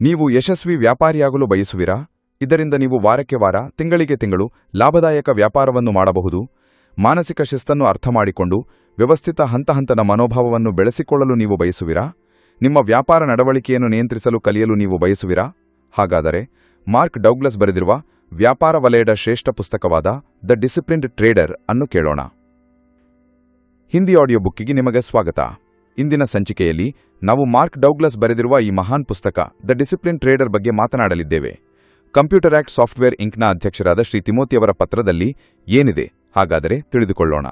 ನೀವು ಯಶಸ್ವಿ ವ್ಯಾಪಾರಿಯಾಗಲು ಬಯಸುವಿರಾ? ಇದರಿಂದ ನೀವು ವಾರಕ್ಕೆ ವಾರ, ತಿಂಗಳಿಗೆ ತಿಂಗಳು ಲಾಭದಾಯಕ ವ್ಯಾಪಾರವನ್ನು ಮಾಡಬಹುದು. ಮಾನಸಿಕ ಶಿಸ್ತನ್ನು ಅರ್ಥಮಾಡಿಕೊಂಡು ವ್ಯವಸ್ಥಿತ ಹಂತ ಹಂತದ ಮನೋಭಾವವನ್ನು ಬೆಳೆಸಿಕೊಳ್ಳಲು ನೀವು ಬಯಸುವಿರಾ? ನಿಮ್ಮ ವ್ಯಾಪಾರ ನಡವಳಿಕೆಯನ್ನು ನಿಯಂತ್ರಿಸಲು ಕಲಿಯಲು ನೀವು ಬಯಸುವಿರಾ? ಹಾಗಾದರೆ ಮಾರ್ಕ್ ಡೌಗ್ಲಸ್ ಬರೆದಿರುವ ವ್ಯಾಪಾರ ವಲಯದ ಶ್ರೇಷ್ಠ ಪುಸ್ತಕವಾದ ದ ಡಿಸಿಪ್ಲಿನ್ಡ್ ಟ್ರೇಡರ್ ಅನ್ನು ಕೇಳೋಣ. ಹಿಂದಿ ಆಡಿಯೋ ಬುಕ್ಕಿಗೆ ನಿಮಗೆ ಸ್ವಾಗತ. ಇಂದಿನ ಸಂಚಿಕೆಯಲ್ಲಿ ನಾವು ಮಾರ್ಕ್ ಡೌಗ್ಲಸ್ ಬರೆದಿರುವ ಈ ಮಹಾನ್ ಪುಸ್ತಕ ದ ಡಿಸಿಪ್ಲಿನ್ ಟ್ರೇಡರ್ ಬಗ್ಗೆ ಮಾತನಾಡಲಿದ್ದೇವೆ. ಕಂಪ್ಯೂಟರ್ ಆಕ್ಟ್ ಸಾಫ್ಟ್ವೇರ್ ಇಂಕ್ನ ಅಧ್ಯಕ್ಷರಾದ ಶ್ರೀ ತಿಮೋತಿಯವರ ಪತ್ರದಲ್ಲಿ ಏನಿದೆ ಹಾಗಾದರೆ ತಿಳಿದುಕೊಳ್ಳೋಣ.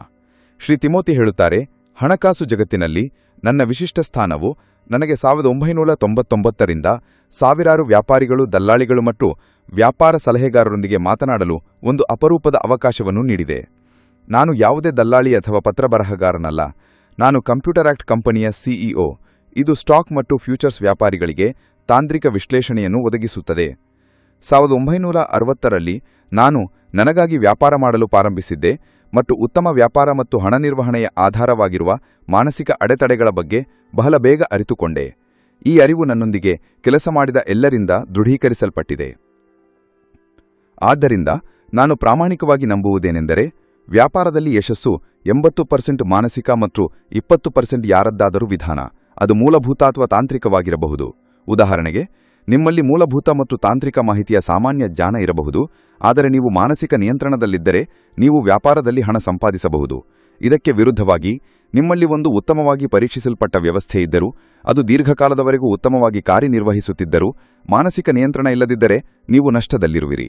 ಶ್ರೀ ತಿಮೋತಿ ಹೇಳುತ್ತಾರೆ, ಹಣಕಾಸು ಜಗತ್ತಿನಲ್ಲಿ ನನ್ನ ವಿಶಿಷ್ಟ ಸ್ಥಾನವು ನನಗೆ ಸಾವಿರದ ಒಂಬೈನೂರ ತೊಂಬತ್ತೊಂಬತ್ತರಿಂದ ಸಾವಿರಾರು ವ್ಯಾಪಾರಿಗಳು, ದಲ್ಲಾಳಿಗಳು ಮತ್ತು ವ್ಯಾಪಾರ ಸಲಹೆಗಾರರೊಂದಿಗೆ ಮಾತನಾಡಲು ಒಂದು ಅಪರೂಪದ ಅವಕಾಶವನ್ನು ನೀಡಿದೆ. ನಾನು ಯಾವುದೇ ದಲ್ಲಾಳಿ ಅಥವಾ ಪತ್ರಬರಹಗಾರನಲ್ಲ. ನಾನು ಕಂಪ್ಯೂಟರ್ ಆಕ್ಟ್ ಕಂಪನಿಯ ಸಿಇಒ. ಇದು ಸ್ಟಾಕ್ ಮತ್ತು ಫ್ಯೂಚರ್ಸ್ ವ್ಯಾಪಾರಿಗಳಿಗೆ ತಾಂತ್ರಿಕ ವಿಶ್ಲೇಷಣೆಯನ್ನು ಒದಗಿಸುತ್ತದೆ. ಸಾವಿರದ ಒಂಬೈನೂರ ಅರವತ್ತರಲ್ಲಿ ನಾನು ನನಗಾಗಿ ವ್ಯಾಪಾರ ಮಾಡಲು ಪ್ರಾರಂಭಿಸಿದ್ದೆ ಮತ್ತು ಉತ್ತಮ ವ್ಯಾಪಾರ ಮತ್ತು ಹಣ ನಿರ್ವಹಣೆಯ ಆಧಾರವಾಗಿರುವ ಮಾನಸಿಕ ಅಡೆತಡೆಗಳ ಬಗ್ಗೆ ಬಹಳ ಬೇಗ ಅರಿತುಕೊಂಡೆ. ಈ ಅರಿವು ನನ್ನೊಂದಿಗೆ ಕೆಲಸ ಮಾಡಿದ ಎಲ್ಲರಿಂದ ದೃಢೀಕರಿಸಲ್ಪಟ್ಟಿದೆ. ಆದ್ದರಿಂದ ನಾನು ಪ್ರಾಮಾಣಿಕವಾಗಿ ನಂಬುವುದೇನೆಂದರೆ ವ್ಯಾಪಾರದಲ್ಲಿ ಯಶಸ್ಸು ಎಂಬತ್ತು ಪರ್ಸೆಂಟ್ ಮಾನಸಿಕ ಮತ್ತು ಇಪ್ಪತ್ತು ಪರ್ಸೆಂಟ್ ಯಾರದ್ದಾದರೂ ವಿಧಾನ. ಅದು ಮೂಲಭೂತ ಅಥವಾ ತಾಂತ್ರಿಕವಾಗಿರಬಹುದು. ಉದಾಹರಣೆಗೆ, ನಿಮ್ಮಲ್ಲಿ ಮೂಲಭೂತ ಮತ್ತು ತಾಂತ್ರಿಕ ಮಾಹಿತಿಯ ಸಾಮಾನ್ಯ ಜ್ಞಾನ ಇರಬಹುದು, ಆದರೆ ನೀವು ಮಾನಸಿಕ ನಿಯಂತ್ರಣದಲ್ಲಿದ್ದರೆ ನೀವು ವ್ಯಾಪಾರದಲ್ಲಿ ಹಣ ಸಂಪಾದಿಸಬಹುದು. ಇದಕ್ಕೆ ವಿರುದ್ಧವಾಗಿ, ನಿಮ್ಮಲ್ಲಿ ಒಂದು ಉತ್ತಮವಾಗಿ ಪರೀಕ್ಷಿಸಲ್ಪಟ್ಟ ವ್ಯವಸ್ಥೆ ಇದ್ದರೂ, ಅದು ದೀರ್ಘಕಾಲದವರೆಗೂ ಉತ್ತಮವಾಗಿ ಕಾರ್ಯನಿರ್ವಹಿಸುತ್ತಿದ್ದರೂ, ಮಾನಸಿಕ ನಿಯಂತ್ರಣ ಇಲ್ಲದಿದ್ದರೆ ನೀವು ನಷ್ಟದಲ್ಲಿರುವಿರಿ.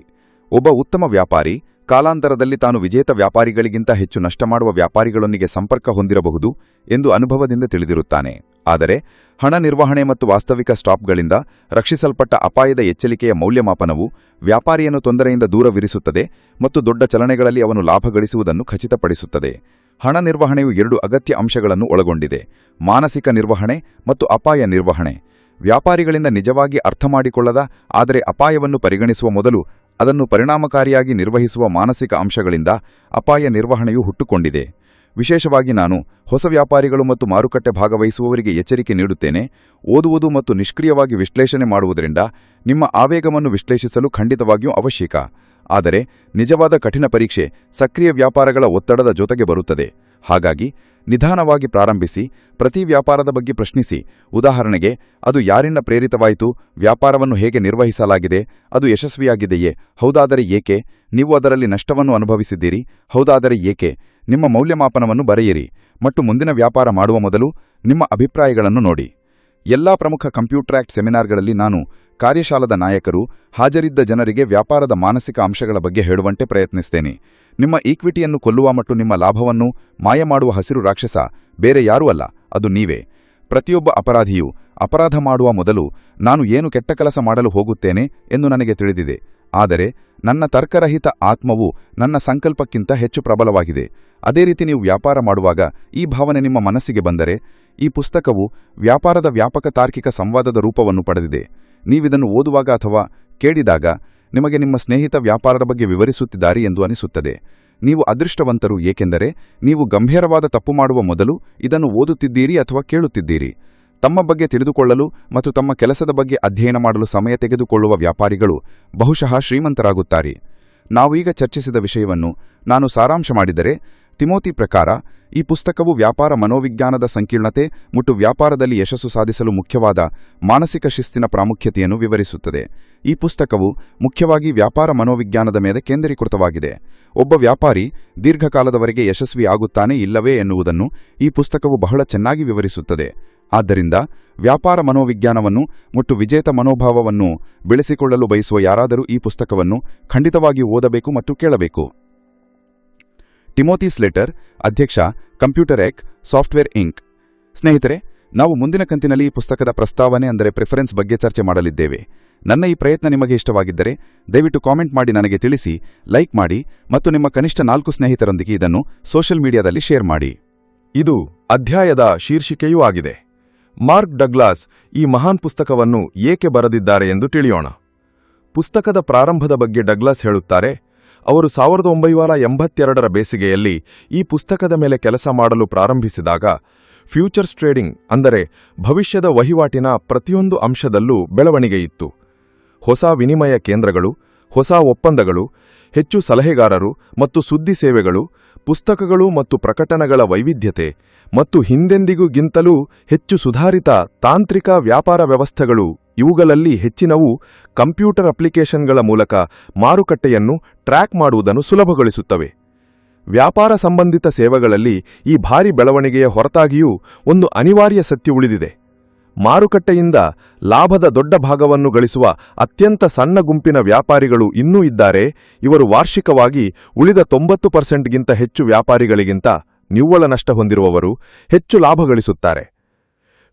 ಒಬ್ಬ ಉತ್ತಮ ವ್ಯಾಪಾರಿ ಕಾಲಾಂತರದಲ್ಲಿ ತಾನು ವಿಜೇತ ವ್ಯಾಪಾರಿಗಳಿಗಿಂತ ಹೆಚ್ಚು ನಷ್ಟ ಮಾಡುವ ವ್ಯಾಪಾರಿಗಳೊಂದಿಗೆ ಸಂಪರ್ಕ ಹೊಂದಿರಬಹುದು ಎಂದು ಅನುಭವದಿಂದ ತಿಳಿದಿರುತ್ತಾನೆ. ಆದರೆ, ಹಣ ನಿರ್ವಹಣೆ ಮತ್ತು ವಾಸ್ತವಿಕ ಸ್ಟಾಪ್ಗಳಿಂದ ರಕ್ಷಿಸಲ್ಪಟ್ಟ ಅಪಾಯದ ಎಚ್ಚರಿಕೆಯ ಮೌಲ್ಯಮಾಪನವು ವ್ಯಾಪಾರಿಯನ್ನು ತೊಂದರೆಯಿಂದ ದೂರವಿರಿಸುತ್ತದೆ ಮತ್ತು ದೊಡ್ಡ ಚಲನೆಗಳಲ್ಲಿ ಅವನು ಲಾಭ ಗಳಿಸುವುದನ್ನು ಖಚಿತಪಡಿಸುತ್ತದೆ. ಹಣ ನಿರ್ವಹಣೆಯು ಎರಡು ಅಗತ್ಯ ಅಂಶಗಳನ್ನು ಒಳಗೊಂಡಿದೆ. ಮಾನಸಿಕ ನಿರ್ವಹಣೆ ಮತ್ತು ಅಪಾಯ ನಿರ್ವಹಣೆ. ವ್ಯಾಪಾರಿಗಳಿಂದ ನಿಜವಾಗಿ ಅರ್ಥಮಾಡಿಕೊಳ್ಳದ, ಆದರೆ ಅಪಾಯವನ್ನು ಪರಿಗಣಿಸುವ ಮೊದಲು ಅದನ್ನು ಪರಿಣಾಮಕಾರಿಯಾಗಿ ನಿರ್ವಹಿಸುವ ಮಾನಸಿಕ ಅಂಶಗಳಿಂದ ಅಪಾಯ ನಿರ್ವಹಣೆಯು ಹುಟ್ಟುಕೊಂಡಿದೆ. ವಿಶೇಷವಾಗಿ ನಾನು ಹೊಸ ವ್ಯಾಪಾರಿಗಳು ಮತ್ತು ಮಾರುಕಟ್ಟೆ ಭಾಗವಹಿಸುವವರಿಗೆ ಎಚ್ಚರಿಕೆ ನೀಡುತ್ತೇನೆ. ಓದುವುದು ಮತ್ತು ನಿಷ್ಕ್ರಿಯವಾಗಿ ವಿಶ್ಲೇಷಣೆ ಮಾಡುವುದರಿಂದ ನಿಮ್ಮ ಆವೇಗವನ್ನು ವಿಶ್ಲೇಷಿಸಲು ಖಂಡಿತವಾಗಿಯೂ ಅವಶ್ಯಕ. ಆದರೆ ನಿಜವಾದ ಕಠಿಣ ಪರೀಕ್ಷೆ ಸಕ್ರಿಯ ವ್ಯಾಪಾರಗಳ ಒತ್ತಡದ ಜೊತೆಗೆ ಬರುತ್ತದೆ. ಹಾಗಾಗಿ ನಿಧಾನವಾಗಿ ಪ್ರಾರಂಭಿಸಿ, ಪ್ರತಿ ವ್ಯಾಪಾರದ ಬಗ್ಗೆ ಪ್ರಶ್ನಿಸಿ. ಉದಾಹರಣೆಗೆ, ಅದು ಯಾರಿಂದ ಪ್ರೇರಿತವಾಯಿತು, ವ್ಯಾಪಾರವನ್ನು ಹೇಗೆ ನಿರ್ವಹಿಸಲಾಗಿದೆ, ಅದು ಯಶಸ್ವಿಯಾಗಿದೆಯೇ, ಹೌದಾದರೆ ಏಕೆ, ನೀವು ಅದರಲ್ಲಿ ನಷ್ಟವನ್ನು ಅನುಭವಿಸಿದ್ದೀರಿ, ಹೌದಾದರೆ ಏಕೆ, ನಿಮ್ಮ ಮೌಲ್ಯಮಾಪನವನ್ನು ಬರೆಯಿರಿ, ಮತ್ತು ಮುಂದಿನ ವ್ಯಾಪಾರ ಮಾಡುವ ಮೊದಲು ನಿಮ್ಮ ಅಭಿಪ್ರಾಯಗಳನ್ನು ನೋಡಿ. ಎಲ್ಲಾ ಪ್ರಮುಖ ಕಂಪ್ಯೂಟ್ರಾಕ್ಟ್ ಸೆಮಿನಾರ್ಗಳಲ್ಲಿ ನಾನು ಕಾರ್ಯಶಾಲದ ನಾಯಕರು ಹಾಜರಿದ್ದ ಜನರಿಗೆ ವ್ಯಾಪಾರದ ಮಾನಸಿಕ ಅಂಶಗಳ ಬಗ್ಗೆ ಹೇಳುವಂತೆ ಪ್ರಯತ್ನಿಸ್ತೇನೆ. ನಿಮ್ಮ ಈಕ್ವಿಟಿಯನ್ನು ಕೊಲ್ಲುವ ಮತ್ತು ನಿಮ್ಮ ಲಾಭವನ್ನು ಮಾಯ ಮಾಡುವ ಹಸಿರು ರಾಕ್ಷಸ ಬೇರೆ ಯಾರೂ ಅಲ್ಲ, ಅದು ನೀವೇ. ಪ್ರತಿಯೊಬ್ಬ ಅಪರಾಧಿಯು ಅಪರಾಧ ಮಾಡುವ ಮೊದಲು ನಾನು ಏನು ಕೆಟ್ಟ ಕೆಲಸ ಮಾಡಲು ಹೋಗುತ್ತೇನೆ ಎಂದು ನನಗೆ ತಿಳಿದಿದೆ. ಆದರೆ ನನ್ನ ತರ್ಕರಹಿತ ಆತ್ಮವು ನನ್ನ ಸಂಕಲ್ಪಕ್ಕಿಂತ ಹೆಚ್ಚು ಪ್ರಬಲವಾಗಿದೆ. ಅದೇ ರೀತಿ ನೀವು ವ್ಯಾಪಾರ ಮಾಡುವಾಗ ಈ ಭಾವನೆ ನಿಮ್ಮ ಮನಸ್ಸಿಗೆ ಬಂದರೆ ಈ ಪುಸ್ತಕವು ವ್ಯಾಪಾರದ ವ್ಯಾಪಕ ತಾರ್ಕಿಕ ಸಂವಾದದ ರೂಪವನ್ನು ಪಡೆದಿದೆ. ನೀವಿದನ್ನು ಓದುವಾಗ ಅಥವಾ ಕೇಳಿದಾಗ ನಿಮಗೆ ನಿಮ್ಮ ಸ್ನೇಹಿತ ವ್ಯಾಪಾರದ ಬಗ್ಗೆ ವಿವರಿಸುತ್ತಿದ್ದಾರೆ ಎಂದು ಅನಿಸುತ್ತದೆ. ನೀವು ಅದೃಷ್ಟವಂತರು, ಏಕೆಂದರೆ ನೀವು ಗಂಭೀರವಾದ ತಪ್ಪು ಮಾಡುವ ಮೊದಲು ಇದನ್ನು ಓದುತ್ತಿದ್ದೀರಿ ಅಥವಾ ಕೇಳುತ್ತಿದ್ದೀರಿ. ತಮ್ಮ ಬಗ್ಗೆ ತಿಳಿದುಕೊಳ್ಳಲು ಮತ್ತು ತಮ್ಮ ಕೆಲಸದ ಬಗ್ಗೆ ಅಧ್ಯಯನ ಮಾಡಲು ಸಮಯ ತೆಗೆದುಕೊಳ್ಳುವ ವ್ಯಾಪಾರಿಗಳು ಬಹುಶಃ ಶ್ರೀಮಂತರಾಗುತ್ತಾರೆ. ನಾವೀಗ ಚರ್ಚಿಸಿದ ವಿಷಯವನ್ನು ನಾನು ಸಾರಾಂಶ ಮಾಡಿದರೆ ತಿಮೋತಿ ಪ್ರಕಾರ, ಈ ಪುಸ್ತಕವು ವ್ಯಾಪಾರ ಮನೋವಿಜ್ಞಾನದ ಸಂಕೀರ್ಣತೆ ಮತ್ತು ವ್ಯಾಪಾರದಲ್ಲಿ ಯಶಸ್ಸು ಸಾಧಿಸಲು ಮುಖ್ಯವಾದ ಮಾನಸಿಕ ಶಿಸ್ತಿನ ಪ್ರಾಮುಖ್ಯತೆಯನ್ನು ವಿವರಿಸುತ್ತದೆ. ಈ ಪುಸ್ತಕವು ಮುಖ್ಯವಾಗಿ ವ್ಯಾಪಾರ ಮನೋವಿಜ್ಞಾನದ ಮೇಲೆ ಕೇಂದ್ರೀಕೃತವಾಗಿದೆ. ಒಬ್ಬ ವ್ಯಾಪಾರಿ ದೀರ್ಘಕಾಲದವರೆಗೆ ಯಶಸ್ವಿ ಆಗುತ್ತಾನೆ ಇಲ್ಲವೇ ಎನ್ನುವುದನ್ನು ಈ ಪುಸ್ತಕವು ಬಹಳ ಚೆನ್ನಾಗಿ ವಿವರಿಸುತ್ತದೆ. ಆದ್ದರಿಂದ ವ್ಯಾಪಾರ ಮನೋವಿಜ್ಞಾನವನ್ನು ಮತ್ತು ವಿಜೇತ ಮನೋಭಾವವನ್ನು ಬೆಳೆಸಿಕೊಳ್ಳಲು ಬಯಸುವ ಯಾರಾದರೂ ಈ ಪುಸ್ತಕವನ್ನು ಖಂಡಿತವಾಗಿ ಓದಬೇಕು ಮತ್ತು ಕೇಳಬೇಕು. ಟಿಮೋತಿ ಸ್ಲೆಟರ್ ಅಧ್ಯಕ್ಷ ಕಂಪ್ಯೂಟರ್ ಎಕ್ ಸಾಫ್ಟ್ವೇರ್ ಇಂಕ್ ಸ್ನೇಹಿತರೆ, ನಾವು ಮುಂದಿನ ಕಂತಿನಲ್ಲಿ ಈ ಪುಸ್ತಕದ ಪ್ರಸ್ತಾವನೆ ಅಂದರೆ ಪ್ರಿಫರೆನ್ಸ್ ಬಗ್ಗೆ ಚರ್ಚೆ ಮಾಡಲಿದ್ದೇವೆ. ನನ್ನ ಈ ಪ್ರಯತ್ನ ನಿಮಗೆ ಇಷ್ಟವಾಗಿದ್ದರೆ ದಯವಿಟ್ಟು ಕಾಮೆಂಟ್ ಮಾಡಿ ನನಗೆ ತಿಳಿಸಿ, ಲೈಕ್ ಮಾಡಿ ಮತ್ತು ನಿಮ್ಮ ಕನಿಷ್ಠ ನಾಲ್ಕು ಸ್ನೇಹಿತರೊಂದಿಗೆ ಇದನ್ನು ಸೋಷಿಯಲ್ ಮೀಡಿಯಾದಲ್ಲಿ ಶೇರ್ ಮಾಡಿ. ಇದು ಅಧ್ಯಾಯದ ಶೀರ್ಷಿಕೆಯೂ ಆಗಿದೆ. ಮಾರ್ಕ್ ಡಗ್ಲಾಸ್ ಈ ಮಹಾನ್ ಪುಸ್ತಕವನ್ನು ಏಕೆ ಬರೆದಿದ್ದಾರೆ ಎಂದು ತಿಳಿಯೋಣ. ಪುಸ್ತಕದ ಪ್ರಾರಂಭದ ಬಗ್ಗೆ ಡಗ್ಲಾಸ್ ಹೇಳುತ್ತಾರೆ ಅವರು ಸಾವಿರದ ಒಂಬೈನೂರ ಎಂಬತ್ತೆರಡರ ಬೇಸಿಗೆಯಲ್ಲಿ ಈ ಪುಸ್ತಕದ ಮೇಲೆ ಕೆಲಸ ಮಾಡಲು ಪ್ರಾರಂಭಿಸಿದಾಗ ಫ್ಯೂಚರ್ಸ್ ಟ್ರೇಡಿಂಗ್ ಅಂದರೆ ಭವಿಷ್ಯದ ವಹಿವಾಟಿನ ಪ್ರತಿಯೊಂದು ಅಂಶದಲ್ಲೂ ಬೆಳವಣಿಗೆಯಿತ್ತು ಹೊಸ ವಿನಿಮಯ ಕೇಂದ್ರಗಳು, ಹೊಸ ಒಪ್ಪಂದಗಳು, ಹೆಚ್ಚು ಸಲಹೆಗಾರರು ಮತ್ತು ಸುದ್ದಿ ಸೇವೆಗಳು, ಪುಸ್ತಕಗಳು ಮತ್ತು ಪ್ರಕಟಣಗಳ ವೈವಿಧ್ಯತೆ ಮತ್ತು ಹಿಂದೆಂದಿಗೂ ಹೆಚ್ಚು ಸುಧಾರಿತ ತಾಂತ್ರಿಕ ವ್ಯಾಪಾರ ವ್ಯವಸ್ಥೆಗಳು ಇವುಗಳಲ್ಲಿ ಹೆಚ್ಚಿನವು ಕಂಪ್ಯೂಟರ್ ಅಪ್ಲಿಕೇಶನ್ಗಳ ಮೂಲಕ ಮಾರುಕಟ್ಟೆಯನ್ನು ಟ್ರ್ಯಾಕ್ ಮಾಡುವುದನ್ನು ಸುಲಭಗೊಳಿಸುತ್ತವೆ. ವ್ಯಾಪಾರ ಸಂಬಂಧಿತ ಸೇವೆಗಳಲ್ಲಿ ಈ ಭಾರಿ ಬೆಳವಣಿಗೆಯ ಹೊರತಾಗಿಯೂ ಒಂದು ಅನಿವಾರ್ಯ ಸತ್ಯ ಉಳಿದಿದೆ. ಮಾರುಕಟ್ಟೆಯಿಂದ ಲಾಭದ ದೊಡ್ಡ ಭಾಗವನ್ನು ಗಳಿಸುವ ಅತ್ಯಂತ ಸಣ್ಣ ಗುಂಪಿನ ವ್ಯಾಪಾರಿಗಳು ಇನ್ನೂ ಇದ್ದಾರೆ. ಇವರು ವಾರ್ಷಿಕವಾಗಿ ಉಳಿದ ತೊಂಬತ್ತು ಪರ್ಸೆಂಟ್ಗಿಂತ ಹೆಚ್ಚು ವ್ಯಾಪಾರಿಗಳಿಗಿಂತ ನಿವ್ವಳ ನಷ್ಟ ಹೊಂದಿರುವವರು ಹೆಚ್ಚು ಲಾಭ ಗಳಿಸುತ್ತಾರೆ.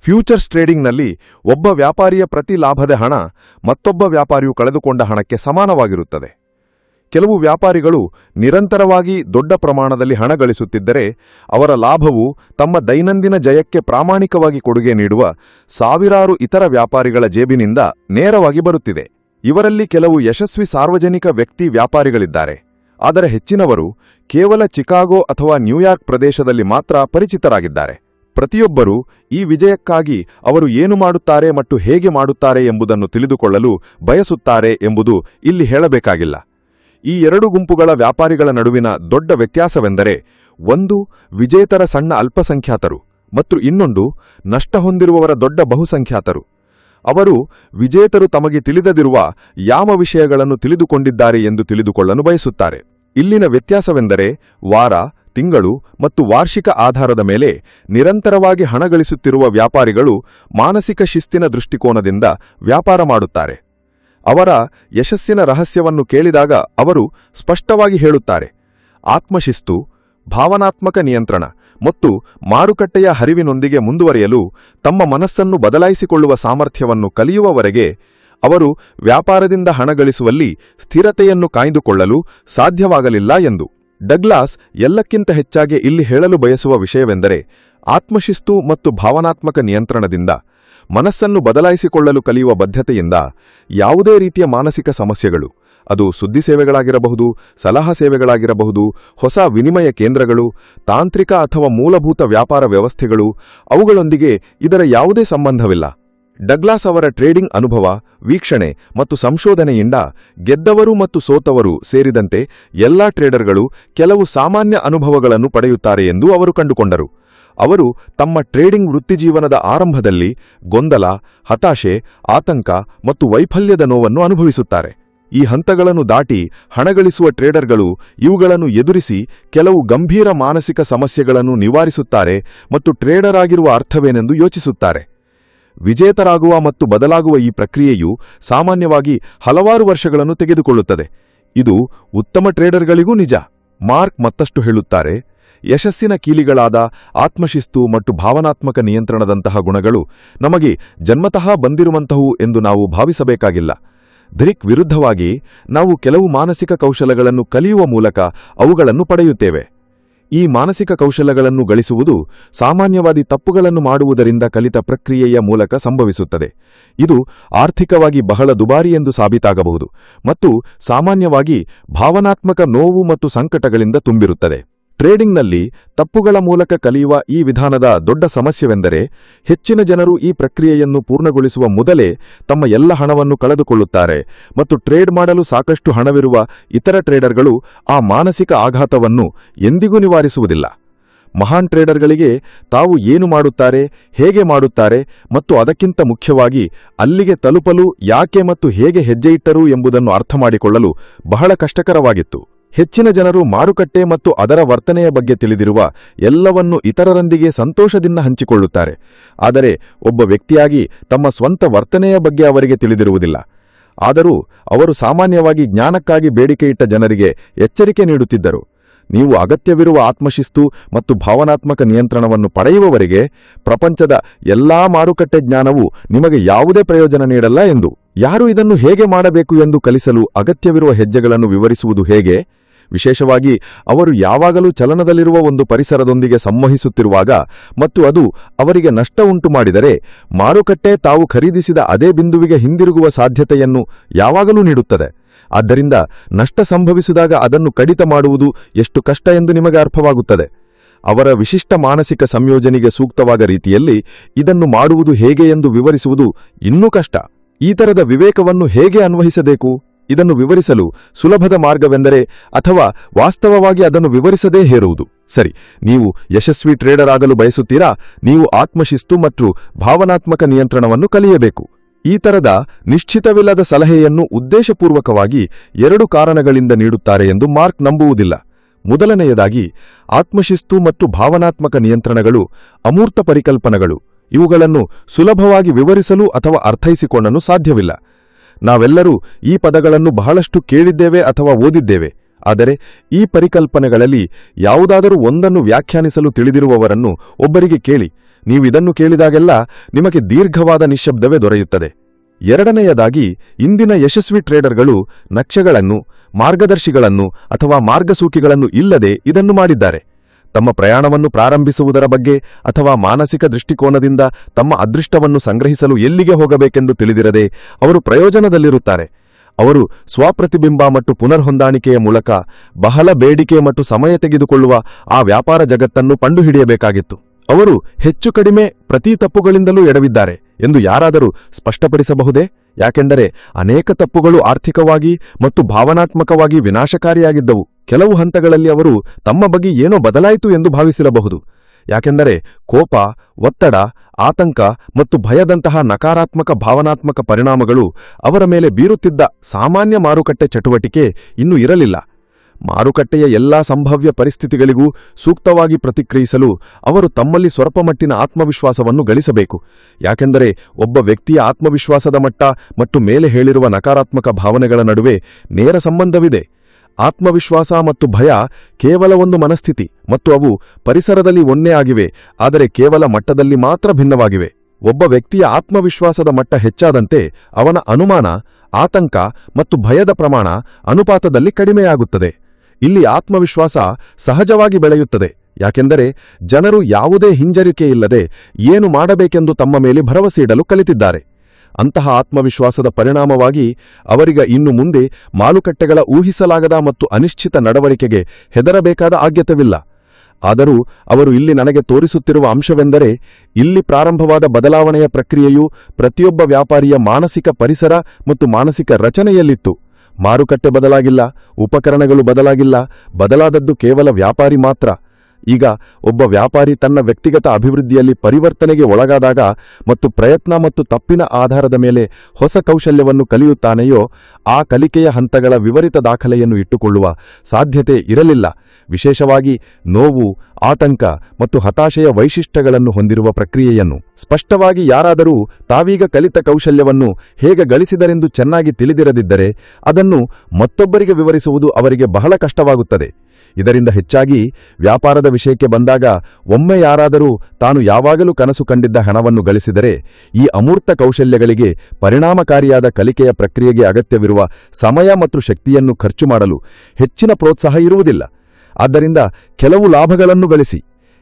ಫ್ಯೂಚರ್ಸ್ ಟ್ರೇಡಿಂಗ್ನಲ್ಲಿ ಒಬ್ಬ ವ್ಯಾಪಾರಿಯ ಪ್ರತಿ ಲಾಭದ ಹಣ ಮತ್ತೊಬ್ಬ ವ್ಯಾಪಾರಿಯು ಕಳೆದುಕೊಂಡ ಹಣಕ್ಕೆ ಸಮಾನವಾಗಿರುತ್ತದೆ. ಕೆಲವು ವ್ಯಾಪಾರಿಗಳು ನಿರಂತರವಾಗಿ ದೊಡ್ಡ ಪ್ರಮಾಣದಲ್ಲಿ ಹಣ ಗಳಿಸುತ್ತಿದ್ದರೆ ಅವರ ಲಾಭವು ತಮ್ಮ ದೈನಂದಿನ ಜಯಕ್ಕೆ ಪ್ರಾಮಾಣಿಕವಾಗಿ ಕೊಡುಗೆ ನೀಡುವ ಸಾವಿರಾರು ಇತರ ವ್ಯಾಪಾರಿಗಳ ಜೇಬಿನಿಂದ ನೇರವಾಗಿ ಬರುತ್ತಿದೆ. ಇವರಲ್ಲಿ ಕೆಲವು ಯಶಸ್ವಿ ಸಾರ್ವಜನಿಕ ವ್ಯಕ್ತಿ ವ್ಯಾಪಾರಿಗಳಿದ್ದಾರೆ. ಆದರೆ ಹೆಚ್ಚಿನವರು ಕೇವಲ ಚಿಕಾಗೋ ಅಥವಾ ನ್ಯೂಯಾರ್ಕ್ ಪ್ರದೇಶದಲ್ಲಿ ಮಾತ್ರ ಪರಿಚಿತರಾಗಿದ್ದಾರೆ. ಪ್ರತಿಯೊಬ್ಬರೂ ಈ ವಿಜಯಕ್ಕಾಗಿ ಅವರು ಏನು ಮಾಡುತ್ತಾರೆ ಮತ್ತು ಹೇಗೆ ಮಾಡುತ್ತಾರೆ ಎಂಬುದನ್ನು ತಿಳಿದುಕೊಳ್ಳಲು ಬಯಸುತ್ತಾರೆ ಎಂಬುದು ಇಲ್ಲಿ ಹೇಳಬೇಕಾಗಿಲ್ಲ. ಈ ಎರಡು ಗುಂಪುಗಳ ವ್ಯಾಪಾರಿಗಳ ನಡುವಿನ ದೊಡ್ಡ ವ್ಯತ್ಯಾಸವೆಂದರೆ ಒಂದು ವಿಜೇತರ ಸಣ್ಣ ಅಲ್ಪಸಂಖ್ಯಾತರು ಮತ್ತು ಇನ್ನೊಂದು ನಷ್ಟ ಹೊಂದಿರುವವರ ದೊಡ್ಡ ಬಹುಸಂಖ್ಯಾತರು. ಅವರು ವಿಜೇತರು ತಮಗೆ ತಿಳಿದದಿರುವ ಯಾವ ವಿಷಯಗಳನ್ನು ತಿಳಿದುಕೊಂಡಿದ್ದಾರೆ ಎಂದು ತಿಳಿದುಕೊಳ್ಳಲು ಬಯಸುತ್ತಾರೆ. ಇಲ್ಲಿನ ವ್ಯತ್ಯಾಸವೆಂದರೆ ವಾರ ತಿಂಗಳು ಮತ್ತು ವಾರ್ಷಿಕ ಆಧಾರದ ಮೇಲೆ ನಿರಂತರವಾಗಿ ಹಣ ಗಳಿಸುತ್ತಿರುವ ವ್ಯಾಪಾರಿಗಳು ಮಾನಸಿಕ ಶಿಸ್ತಿನ ದೃಷ್ಟಿಕೋನದಿಂದ ವ್ಯಾಪಾರ ಮಾಡುತ್ತಾರೆ. ಅವರ ಯಶಸ್ಸಿನ ರಹಸ್ಯವನ್ನು ಕೇಳಿದಾಗ ಅವರು ಸ್ಪಷ್ಟವಾಗಿ ಹೇಳುತ್ತಾರೆ. ಆತ್ಮಶಿಸ್ತು, ಭಾವನಾತ್ಮಕ ನಿಯಂತ್ರಣ ಮತ್ತು ಮಾರುಕಟ್ಟೆಯ ಹರಿವಿನೊಂದಿಗೆ ಮುಂದುವರಿಯಲು ತಮ್ಮ ಮನಸ್ಸನ್ನು ಬದಲಾಯಿಸಿಕೊಳ್ಳುವ ಸಾಮರ್ಥ್ಯವನ್ನು ಕಲಿಯುವವರೆಗೆ ಅವರು ವ್ಯಾಪಾರದಿಂದ ಹಣ ಗಳಿಸುವಲ್ಲಿ ಸ್ಥಿರತೆಯನ್ನು ಕಾಯ್ದುಕೊಳ್ಳಲು ಸಾಧ್ಯವಾಗಲಿಲ್ಲ ಎಂದು. ಡಗ್ಲಾಸ್ ಎಲ್ಲಕ್ಕಿಂತ ಹೆಚ್ಚಾಗಿ ಇಲ್ಲಿ ಹೇಳಲು ಬಯಸುವ ವಿಷಯವೆಂದರೆ ಆತ್ಮಶಿಸ್ತು ಮತ್ತು ಭಾವನಾತ್ಮಕ ನಿಯಂತ್ರಣದಿಂದ, ಮನಸ್ಸನ್ನು ಬದಲಾಯಿಸಿಕೊಳ್ಳಲು ಕಲಿಯುವ ಬದ್ಧತೆಯಿಂದ ಯಾವುದೇ ರೀತಿಯ ಮಾನಸಿಕ ಸಮಸ್ಯೆಗಳು, ಅದು ಸುದ್ದಿ ಸೇವೆಗಳಾಗಿರಬಹುದು, ಸಲಹಾ ಸೇವೆಗಳಾಗಿರಬಹುದು, ಹೊಸ ವಿನಿಮಯ ಕೇಂದ್ರಗಳು, ತಾಂತ್ರಿಕ ಅಥವಾ ಮೂಲಭೂತ ವ್ಯಾಪಾರ ವ್ಯವಸ್ಥೆಗಳು, ಅವುಗಳೊಂದಿಗೆ ಇದರ ಯಾವುದೇ ಸಂಬಂಧವಿಲ್ಲ. ಡಗ್ಲಾಸ್ ಅವರ ಟ್ರೇಡಿಂಗ್ ಅನುಭವ, ವೀಕ್ಷಣೆ ಮತ್ತು ಸಂಶೋಧನೆಯಿಂದ ಗೆದ್ದವರು ಮತ್ತು ಸೋತವರು ಸೇರಿದಂತೆ ಎಲ್ಲಾ ಟ್ರೇಡರ್ಗಳು ಕೆಲವು ಸಾಮಾನ್ಯ ಅನುಭವಗಳನ್ನು ಪಡೆಯುತ್ತಾರೆ ಎಂದು ಅವರು ಕಂಡುಕೊಂಡರು. ಅವರು ತಮ್ಮ ಟ್ರೇಡಿಂಗ್ ವೃತ್ತಿಜೀವನದ ಆರಂಭದಲ್ಲಿ ಗೊಂದಲ, ಹತಾಶೆ, ಆತಂಕ ಮತ್ತು ವೈಫಲ್ಯದ ನೋವನ್ನು ಅನುಭವಿಸುತ್ತಾರೆ. ಈ ಹಂತಗಳನ್ನು ದಾಟಿ ಹಣಗಳಿಸುವ ಟ್ರೇಡರ್ಗಳು ಇವುಗಳನ್ನು ಎದುರಿಸಿ ಕೆಲವು ಗಂಭೀರ ಮಾನಸಿಕ ಸಮಸ್ಯೆಗಳನ್ನು ನಿವಾರಿಸುತ್ತಾರೆ ಮತ್ತು ಟ್ರೇಡರ್ ಆಗಿರುವ ಅರ್ಥವೇನೆಂದು ಯೋಚಿಸುತ್ತಾರೆ. ವಿಜೇತರಾಗುವ ಮತ್ತು ಬದಲಾಗುವ ಈ ಪ್ರಕ್ರಿಯೆಯು ಸಾಮಾನ್ಯವಾಗಿ ಹಲವಾರು ವರ್ಷಗಳನ್ನು ತೆಗೆದುಕೊಳ್ಳುತ್ತದೆ. ಇದು ಉತ್ತಮ ಟ್ರೇಡರ್ಗಳಿಗೂ ನಿಜ. ಮಾರ್ಕ್ ಮತ್ತಷ್ಟು ಹೇಳುತ್ತಾರೆ, ಯಶಸ್ಸಿನ ಕೀಲಿಗಳಾದ ಆತ್ಮಶಿಸ್ತು ಮತ್ತು ಭಾವನಾತ್ಮಕ ನಿಯಂತ್ರಣದಂತಹ ಗುಣಗಳು ನಮಗೆ ಜನ್ಮತಃ ಬಂದಿರುವಂತಹವು ಎಂದು ನಾವು ಭಾವಿಸಬೇಕಾಗಿಲ್ಲ. ಧರಿಕ್ ವಿರುದ್ಧವಾಗಿ ನಾವು ಕೆಲವು ಮಾನಸಿಕ ಕೌಶಲಗಳನ್ನು ಕಲಿಯುವ ಮೂಲಕ ಅವುಗಳನ್ನು ಪಡೆಯುತ್ತೇವೆ. ಈ ಮಾನಸಿಕ ಕೌಶಲಗಳನ್ನು ಗಳಿಸುವುದು ಸಾಮಾನ್ಯವಾದಿ ತಪ್ಪುಗಳನ್ನು ಮಾಡುವುದರಿಂದ ಕಲಿತ ಪ್ರಕ್ರಿಯೆಯ ಮೂಲಕ ಸಂಭವಿಸುತ್ತದೆ. ಇದು ಆರ್ಥಿಕವಾಗಿ ಬಹಳ ದುಬಾರಿ ಎಂದು ಸಾಬೀತಾಗಬಹುದು ಮತ್ತು ಸಾಮಾನ್ಯವಾಗಿ ಭಾವನಾತ್ಮಕ ನೋವು ಮತ್ತು ಸಂಕಟಗಳಿಂದ ತುಂಬಿರುತ್ತದೆ. ಟ್ರೇಡಿಂಗ್ನಲ್ಲಿ ತಪ್ಪುಗಳ ಮೂಲಕ ಕಲಿಯುವ ಈ ವಿಧಾನದ ದೊಡ್ಡ ಸಮಸ್ಯೆವೆಂದರೆ ಹೆಚ್ಚಿನ ಜನರು ಈ ಪ್ರಕ್ರಿಯೆಯನ್ನು ಪೂರ್ಣಗೊಳಿಸುವ ಮೊದಲೇ ತಮ್ಮ ಎಲ್ಲ ಹಣವನ್ನು ಕಳೆದುಕೊಳ್ಳುತ್ತಾರೆ ಮತ್ತು ಟ್ರೇಡ್ ಮಾಡಲು ಸಾಕಷ್ಟು ಹಣವಿರುವ ಇತರ ಟ್ರೇಡರ್ಗಳು ಆ ಮಾನಸಿಕ ಆಘಾತವನ್ನು ಎಂದಿಗೂ ನಿವಾರಿಸುವುದಿಲ್ಲ. ಮಹಾನ್ ಟ್ರೇಡರ್ಗಳಿಗೆ ತಾವು ಏನು ಮಾಡುತ್ತಾರೆ, ಹೇಗೆ ಮಾಡುತ್ತಾರೆ ಮತ್ತು ಅದಕ್ಕಿಂತ ಮುಖ್ಯವಾಗಿ ಅಲ್ಲಿಗೆ ತಲುಪಲು ಯಾಕೆ ಮತ್ತು ಹೇಗೆ ಹೆಜ್ಜೆಯಿಟ್ಟರು ಎಂಬುದನ್ನು ಅರ್ಥಮಾಡಿಕೊಳ್ಳಲು ಬಹಳ ಕಷ್ಟಕರವಾಗಿತ್ತು. ಹೆಚ್ಚಿನ ಜನರು ಮಾರುಕಟ್ಟೆ ಮತ್ತು ಅದರ ವರ್ತನೆಯ ಬಗ್ಗೆ ತಿಳಿದಿರುವ ಎಲ್ಲವನ್ನೂ ಇತರರೊಂದಿಗೆ ಸಂತೋಷದಿಂದ ಹಂಚಿಕೊಳ್ಳುತ್ತಾರೆ. ಆದರೆ ಒಬ್ಬ ವ್ಯಕ್ತಿಯಾಗಿ ತಮ್ಮ ಸ್ವಂತ ವರ್ತನೆಯ ಬಗ್ಗೆ ಅವರಿಗೆ ತಿಳಿದಿರುವುದಿಲ್ಲ. ಆದರೂ ಅವರು ಸಾಮಾನ್ಯವಾಗಿ ಜ್ಞಾನಕ್ಕಾಗಿ ಬೇಡಿಕೆಯಿಟ್ಟ ಜನರಿಗೆ ಎಚ್ಚರಿಕೆ ನೀಡುತ್ತಿದ್ದರು. ನೀವು ಅಗತ್ಯವಿರುವ ಆತ್ಮಶಿಸ್ತು ಮತ್ತು ಭಾವನಾತ್ಮಕ ನಿಯಂತ್ರಣವನ್ನು ಪಡೆಯುವವರೆಗೆ ಪ್ರಪಂಚದ ಎಲ್ಲಾ ಮಾರುಕಟ್ಟೆ ಜ್ಞಾನವು ನಿಮಗೆ ಯಾವುದೇ ಪ್ರಯೋಜನ ನೀಡಲ್ಲ ಎಂದು. ಯಾರು ಇದನ್ನು ಹೇಗೆ ಮಾಡಬೇಕು ಎಂದು ಕಲಿಸಲು ಅಗತ್ಯವಿರುವ ಹೆಜ್ಜೆಗಳನ್ನು ವಿವರಿಸುವುದು ಹೇಗೆ? ವಿಶೇಷವಾಗಿ ಅವರು ಯಾವಾಗಲೂ ಚಲನದಲ್ಲಿರುವ ಒಂದು ಪರಿಸರದೊಂದಿಗೆ ಸಂವಹಿಸುತ್ತಿರುವಾಗ ಮತ್ತು ಅದು ಅವರಿಗೆ ನಷ್ಟ ಉಂಟು ಮಾಡಿದರೆ ಮಾರುಕಟ್ಟೆ ತಾವು ಖರೀದಿಸಿದ ಅದೇ ಬಿಂದುವಿಗೆ ಹಿಂದಿರುಗುವ ಸಾಧ್ಯತೆಯನ್ನು ಯಾವಾಗಲೂ ನೀಡುತ್ತದೆ. ಆದ್ದರಿಂದ ನಷ್ಟ ಸಂಭವಿಸಿದಾಗ ಅದನ್ನು ಕಡಿತ ಮಾಡುವುದು ಎಷ್ಟು ಕಷ್ಟ ಎಂದು ನಿಮಗೆ ಅರ್ಥವಾಗುತ್ತದೆ. ಅವರ ವಿಶಿಷ್ಟ ಮಾನಸಿಕ ಸಂಯೋಜನೆಗೆ ಸೂಕ್ತವಾದ ರೀತಿಯಲ್ಲಿ ಇದನ್ನು ಮಾಡುವುದು ಹೇಗೆ ಎಂದು ವಿವರಿಸುವುದು ಇನ್ನೂ ಕಷ್ಟ. ಈ ತರದ ವಿವೇಕವನ್ನು ಹೇಗೆ ಅನ್ವಹಿಸಬೇಕು ಇದನ್ನು ವಿವರಿಸಲು ಸುಲಭದ ಮಾರ್ಗವೆಂದರೆ ಅಥವಾ ವಾಸ್ತವವಾಗಿ ಅದನ್ನು ವಿವರಿಸದೇ ಹೇರುವುದು. ಸರಿ, ನೀವು ಯಶಸ್ವಿ ಟ್ರೇಡರ್ ಆಗಲು ಬಯಸುತ್ತೀರಾ? ನೀವು ಆತ್ಮಶಿಸ್ತು ಮತ್ತು ಭಾವನಾತ್ಮಕ ನಿಯಂತ್ರಣವನ್ನು ಕಲಿಯಬೇಕು. ಈ ತರದ ನಿಶ್ಚಿತವಿಲ್ಲದ ಸಲಹೆಯನ್ನು ಉದ್ದೇಶಪೂರ್ವಕವಾಗಿ ಎರಡು ಕಾರಣಗಳಿಂದ ನೀಡುತ್ತಾರೆ ಎಂದು ಮಾರ್ಕ್ ನಂಬುವುದಿಲ್ಲ. ಮೊದಲನೆಯದಾಗಿ, ಆತ್ಮಶಿಸ್ತು ಮತ್ತು ಭಾವನಾತ್ಮಕ ನಿಯಂತ್ರಣಗಳು ಅಮೂರ್ತ ಪರಿಕಲ್ಪನೆಗಳು. ಇವುಗಳನ್ನು ಸುಲಭವಾಗಿ ವಿವರಿಸಲು ಅಥವಾ ಅರ್ಥೈಸಿಕೊಳ್ಳಲು ಸಾಧ್ಯವಿಲ್ಲ. ನಾವೆಲ್ಲರೂ ಈ ಪದಗಳನ್ನು ಬಹಳಷ್ಟು ಕೇಳಿದ್ದೇವೆ ಅಥವಾ ಓದಿದ್ದೇವೆ. ಆದರೆ ಈ ಪರಿಕಲ್ಪನೆಗಳಲ್ಲಿ ಯಾವುದಾದರೂ ಒಂದನ್ನು ವ್ಯಾಖ್ಯಾನಿಸಲು ತಿಳಿದಿರುವವರನ್ನು ಒಬ್ಬರಿಗೆ ಕೇಳಿ. ನೀವಿದನ್ನು ಕೇಳಿದಾಗೆಲ್ಲ ನಿಮಗೆ ದೀರ್ಘವಾದ ನಿಶ್ಶಬ್ದವೇ ದೊರೆಯುತ್ತದೆ. ಎರಡನೆಯದಾಗಿ, ಇಂದಿನ ಯಶಸ್ವಿ ಟ್ರೇಡರ್ಗಳು ನಕ್ಷೆಗಳನ್ನು, ಮಾರ್ಗದರ್ಶಿಗಳನ್ನು ಅಥವಾ ಮಾರ್ಗಸೂಚಿಗಳನ್ನು ಇಲ್ಲದೆ ಇದನ್ನು ಮಾಡಿದ್ದಾರೆ. ತಮ್ಮ ಪ್ರಯಾಣವನ್ನು ಪ್ರಾರಂಭಿಸುವುದರ ಬಗ್ಗೆ ಅಥವಾ ಮಾನಸಿಕ ದೃಷ್ಟಿಕೋನದಿಂದ ತಮ್ಮ ಅದೃಷ್ಟವನ್ನು ಸಂಗ್ರಹಿಸಲು ಎಲ್ಲಿಗೆ ಹೋಗಬೇಕೆಂದು ತಿಳಿದಿರದೆ ಅವರು ಪ್ರಯೋಜನದಲ್ಲಿರುತ್ತಾರೆ. ಅವರು ಸ್ವಪ್ರತಿಬಿಂಬ ಮತ್ತು ಪುನರ್ಹೊಂದಾಣಿಕೆಯ ಮೂಲಕ ಬಹಳ ಬೇಡಿಕೆ ಮತ್ತು ಸಮಯ ತೆಗೆದುಕೊಳ್ಳುವ ಆ ವ್ಯಾಪಾರ ಜಗತ್ತನ್ನು ಕಂಡುಹಿಡಿಯಬೇಕಾಗಿತ್ತು. ಅವರು ಹೆಚ್ಚು ಕಡಿಮೆ ಪ್ರತಿ ತಪ್ಪುಗಳಿಂದಲೂ ಎಡವಿದ್ದಾರೆ ಎಂದು ಯಾರಾದರೂ ಸ್ಪಷ್ಟಪಡಿಸಬಹುದೇ? ಯಾಕೆಂದರೆ ಅನೇಕ ತಪ್ಪುಗಳು ಆರ್ಥಿಕವಾಗಿ ಮತ್ತು ಭಾವನಾತ್ಮಕವಾಗಿ ವಿನಾಶಕಾರಿಯಾಗಿದ್ದವು. ಕೆಲವು ಹಂತಗಳಲ್ಲಿ ಅವರು ತಮ್ಮ ಬಗ್ಗೆ ಏನೋ ಬದಲಾಯಿತು ಎಂದು ಭಾವಿಸಿರಬಹುದು. ಯಾಕೆಂದರೆ ಕೋಪ, ಒತ್ತಡ, ಆತಂಕ ಮತ್ತು ಭಯದಂತಹ ನಕಾರಾತ್ಮಕ ಭಾವನಾತ್ಮಕ ಪರಿಣಾಮಗಳು ಅವರ ಮೇಲೆ ಬೀರುತ್ತಿದ್ದ ಸಾಮಾನ್ಯ ಮಾರುಕಟ್ಟೆ ಚಟುವಟಿಕೆ ಇನ್ನೂ ಇರಲಿಲ್ಲ. ಮಾರುಕಟ್ಟೆಯ ಎಲ್ಲಾ ಸಂಭಾವ್ಯ ಪರಿಸ್ಥಿತಿಗಳಿಗೂ ಸೂಕ್ತವಾಗಿ ಪ್ರತಿಕ್ರಿಯಿಸಲು ಅವರು ತಮ್ಮಲ್ಲಿ ಸ್ವಲ್ಪಮಟ್ಟಿನ ಆತ್ಮವಿಶ್ವಾಸವನ್ನು ಗಳಿಸಬೇಕು. ಯಾಕೆಂದರೆ ಒಬ್ಬ ವ್ಯಕ್ತಿಯ ಆತ್ಮವಿಶ್ವಾಸದ ಮಟ್ಟ ಮತ್ತು ಮೇಲೆ ಹೇಳಿರುವ ನಕಾರಾತ್ಮಕ ಭಾವನೆಗಳ ನಡುವೆ ನೇರ ಸಂಬಂಧವಿದೆ. ಆತ್ಮವಿಶ್ವಾಸ ಮತ್ತು ಭಯ ಕೇವಲ ಒಂದು ಮನಸ್ಥಿತಿ ಮತ್ತು ಅವು ಪರಿಸರದಲ್ಲಿ ಒಂದೇ ಆಗಿವೆ, ಆದರೆ ಕೇವಲ ಮಟ್ಟದಲ್ಲಿ ಮಾತ್ರ ಭಿನ್ನವಾಗಿವೆ. ಒಬ್ಬ ವ್ಯಕ್ತಿಯ ಆತ್ಮವಿಶ್ವಾಸದ ಮಟ್ಟ ಹೆಚ್ಚಾದಂತೆ ಅವನ ಅನುಮಾನ, ಆತಂಕ ಮತ್ತು ಭಯದ ಪ್ರಮಾಣ ಅನುಪಾತದಲ್ಲಿ ಕಡಿಮೆಯಾಗುತ್ತದೆ. ಇಲ್ಲಿ ಆತ್ಮವಿಶ್ವಾಸ ಸಹಜವಾಗಿ ಬೆಳೆಯುತ್ತದೆ, ಯಾಕೆಂದರೆ ಜನರು ಯಾವುದೇ ಹಿಂಜರಿಕೆಯಿಲ್ಲದೆ ಏನು ಮಾಡಬೇಕೆಂದು ತಮ್ಮ ಮೇಲೆ ಭರವಸೆ ಇಡಲು ಕಲಿತಿದ್ದಾರೆ. ಅಂತಹ ಆತ್ಮವಿಶ್ವಾಸದ ಪರಿಣಾಮವಾಗಿ ಅವರಿಗ ಇನ್ನು ಮುಂದೆ ಮಾರುಕಟ್ಟೆಗಳ ಊಹಿಸಲಾಗದ ಮತ್ತು ಅನಿಶ್ಚಿತ ನಡವಳಿಕೆಗೆ ಹೆದರಬೇಕಾದ ಆಗ್ಯತೆವಿಲ್ಲ ಆದರೂ ಅವರು ಇಲ್ಲಿ ನನಗೆ ತೋರಿಸುತ್ತಿರುವ ಅಂಶವೆಂದರೆ, ಇಲ್ಲಿ ಪ್ರಾರಂಭವಾದ ಬದಲಾವಣೆಯ ಪ್ರಕ್ರಿಯೆಯು ಪ್ರತಿಯೊಬ್ಬ ವ್ಯಾಪಾರಿಯ ಮಾನಸಿಕ ಪರಿಸರ ಮತ್ತು ಮಾನಸಿಕ ರಚನೆಯಲ್ಲಿತ್ತು. ಮಾರುಕಟ್ಟೆ ಬದಲಾಗಿಲ್ಲ, ಉಪಕರಣಗಳು ಬದಲಾಗಿಲ್ಲ, ಬದಲಾದದ್ದು ಕೇವಲ ವ್ಯಾಪಾರಿ ಮಾತ್ರ. ಈಗ ಒಬ್ಬ ವ್ಯಾಪಾರಿ ತನ್ನ ವ್ಯಕ್ತಿಗತ ಅಭಿವೃದ್ಧಿಯಲ್ಲಿ ಪರಿವರ್ತನೆಗೆ ಒಳಗಾದಾಗ ಮತ್ತು ಪ್ರಯತ್ನ ಮತ್ತು ತಪ್ಪಿನ ಆಧಾರದ ಮೇಲೆ ಹೊಸ ಕೌಶಲ್ಯವನ್ನು ಕಲಿಯುತ್ತಾನೆಯೋ, ಆ ಕಲಿಕೆಯ ಹಂತಗಳ ವಿವರಿತ ದಾಖಲೆಯನ್ನು ಇಟ್ಟುಕೊಳ್ಳುವ ಸಾಧ್ಯತೆ ಇರಲಿಲ್ಲ. ವಿಶೇಷವಾಗಿ ನೋವು, ಆತಂಕ ಮತ್ತು ಹತಾಶೆಯ ವೈಶಿಷ್ಟ್ಯಗಳನ್ನು ಹೊಂದಿರುವ ಪ್ರಕ್ರಿಯೆಯನ್ನು. ಸ್ಪಷ್ಟವಾಗಿ ಯಾರಾದರೂ ತಾವೀಗ ಕಲಿತ ಕೌಶಲ್ಯವನ್ನು ಹೇಗೆ ಗಳಿಸಿದರೆಂದು ಚೆನ್ನಾಗಿ ತಿಳಿದಿರದಿದ್ದರೆ, ಅದನ್ನು ಮತ್ತೊಬ್ಬರಿಗೆ ವಿವರಿಸುವುದು ಅವರಿಗೆ ಬಹಳ ಕಷ್ಟವಾಗುತ್ತದೆ. ಇದರಿಂದ ಹೆಚ್ಚಾಗಿ ವ್ಯಾಪಾರದ ವಿಷಯಕ್ಕೆ ಬಂದಾಗ ಒಮ್ಮೆ ಯಾರಾದರೂ ತಾನು ಯಾವಾಗಲೂ ಕನಸು ಕಂಡಿದ್ದ ಹಣವನ್ನು ಗಳಿಸಿದರೆ ಈ ಅಮೂರ್ತ ಕೌಶಲ್ಯಗಳಿಗೆ ಪರಿಣಾಮಕಾರಿಯಾದ ಕಲಿಕೆಯ ಪ್ರಕ್ರಿಯೆಗೆ ಅಗತ್ಯವಿರುವ ಸಮಯ ಮತ್ತು ಶಕ್ತಿಯನ್ನು ಖರ್ಚು ಮಾಡಲು ಹೆಚ್ಚಿನ ಪ್ರೋತ್ಸಾಹ ಇರುವುದಿಲ್ಲ. ಆದ್ದರಿಂದ ಕೆಲವು ಲಾಭಗಳನ್ನು ಗಳಿಸಿ,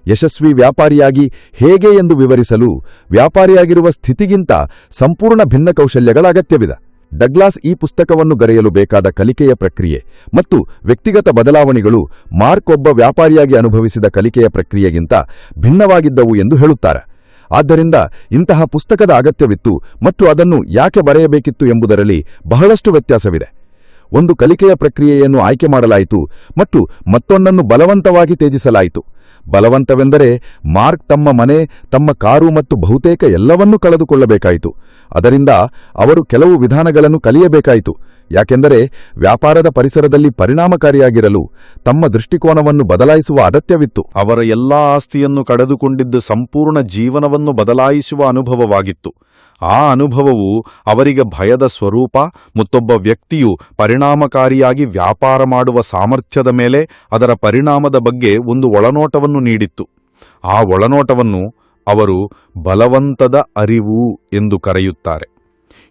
ಯಶಸ್ವಿ ವ್ಯಾಪಾರಿಯಾಗಿ ಹೇಗೆ ಎಂದು ವಿವರಿಸಲು ವ್ಯಾಪಾರಿಯಾಗಿರುವ ಸ್ಥಿತಿಗಿಂತ ಸಂಪೂರ್ಣ ಭಿನ್ನ ಕೌಶಲ್ಯಗಳ ಅಗತ್ಯವಿದೆ. ಡಗ್ಲಾಸ್ ಈ ಪುಸ್ತಕವನ್ನು ಗರೆಯಲು ಬೇಕಾದ ಕಲಿಕೆಯ ಪ್ರಕ್ರಿಯೆ ಮತ್ತು ವ್ಯಕ್ತಿಗತ ಬದಲಾವಣೆಗಳು ಮಾರ್ಕ್ ಒಬ್ಬ ವ್ಯಾಪಾರಿಯಾಗಿ ಅನುಭವಿಸಿದ ಕಲಿಕೆಯ ಪ್ರಕ್ರಿಯೆಗಿಂತ ಭಿನ್ನವಾಗಿದ್ದವು ಎಂದು ಹೇಳುತ್ತಾರೆ. ಆದ್ದರಿಂದ ಇಂತಹ ಪುಸ್ತಕದ ಅಗತ್ಯವಿತ್ತು ಮತ್ತು ಅದನ್ನು ಯಾಕೆ ಬರೆಯಬೇಕಿತ್ತು ಎಂಬುದರಲ್ಲಿ ಬಹಳಷ್ಟು ವ್ಯತ್ಯಾಸವಿದೆ. ಒಂದು ಕಲಿಕೆಯ ಪ್ರಕ್ರಿಯೆಯನ್ನು ಆಯ್ಕೆ ಮಾಡಲಾಯಿತು ಮತ್ತು ಮತ್ತೊಂದನ್ನು ಬಲವಂತವಾಗಿ ತ್ಯಜಿಸಲಾಯಿತು. ಬಲವಂತವೆಂದರೆ ಮಾರ್ಕ್ ತಮ್ಮ ಮನೆ, ತಮ್ಮ ಕಾರು ಮತ್ತು ಬಹುತೇಕ ಎಲ್ಲವನ್ನೂ ಕಳೆದುಕೊಳ್ಳಬೇಕಾಯಿತು. ಅದರಿಂದ ಅವರು ಕೆಲವು ವಿಧಾನಗಳನ್ನು ಕಲಿಯಬೇಕಾಯಿತು. ಯಾಕೆಂದರೆ ವ್ಯಾಪಾರದ ಪರಿಸರದಲ್ಲಿ ಪರಿಣಾಮಕಾರಿಯಾಗಿರಲು ತಮ್ಮ ದೃಷ್ಟಿಕೋನವನ್ನು ಬದಲಾಯಿಸುವ ಅಗತ್ಯವಿತ್ತು. ಅವರ ಎಲ್ಲಾ ಆಸ್ತಿಯನ್ನು ಕಳೆದುಕೊಂಡಿದ್ದ ಸಂಪೂರ್ಣ ಜೀವನವನ್ನು ಬದಲಾಯಿಸುವ ಅನುಭವವಾಗಿತ್ತು. ಆ ಅನುಭವವು ಅವರಿಗೆ ಭಯದ ಸ್ವರೂಪ, ಮತ್ತೊಬ್ಬ ವ್ಯಕ್ತಿಯು ಪರಿಣಾಮಕಾರಿಯಾಗಿ ವ್ಯಾಪಾರ ಮಾಡುವ ಸಾಮರ್ಥ್ಯದ ಮೇಲೆ ಅದರ ಪರಿಣಾಮದ ಬಗ್ಗೆ ಒಂದು ಒಳನೋಟವನ್ನು ನೀಡಿತ್ತು. ಆ ಒಳನೋಟವನ್ನು ಅವರು ಬಲವಂತದ ಅರಿವು ಎಂದು ಕರೆಯುತ್ತಾರೆ.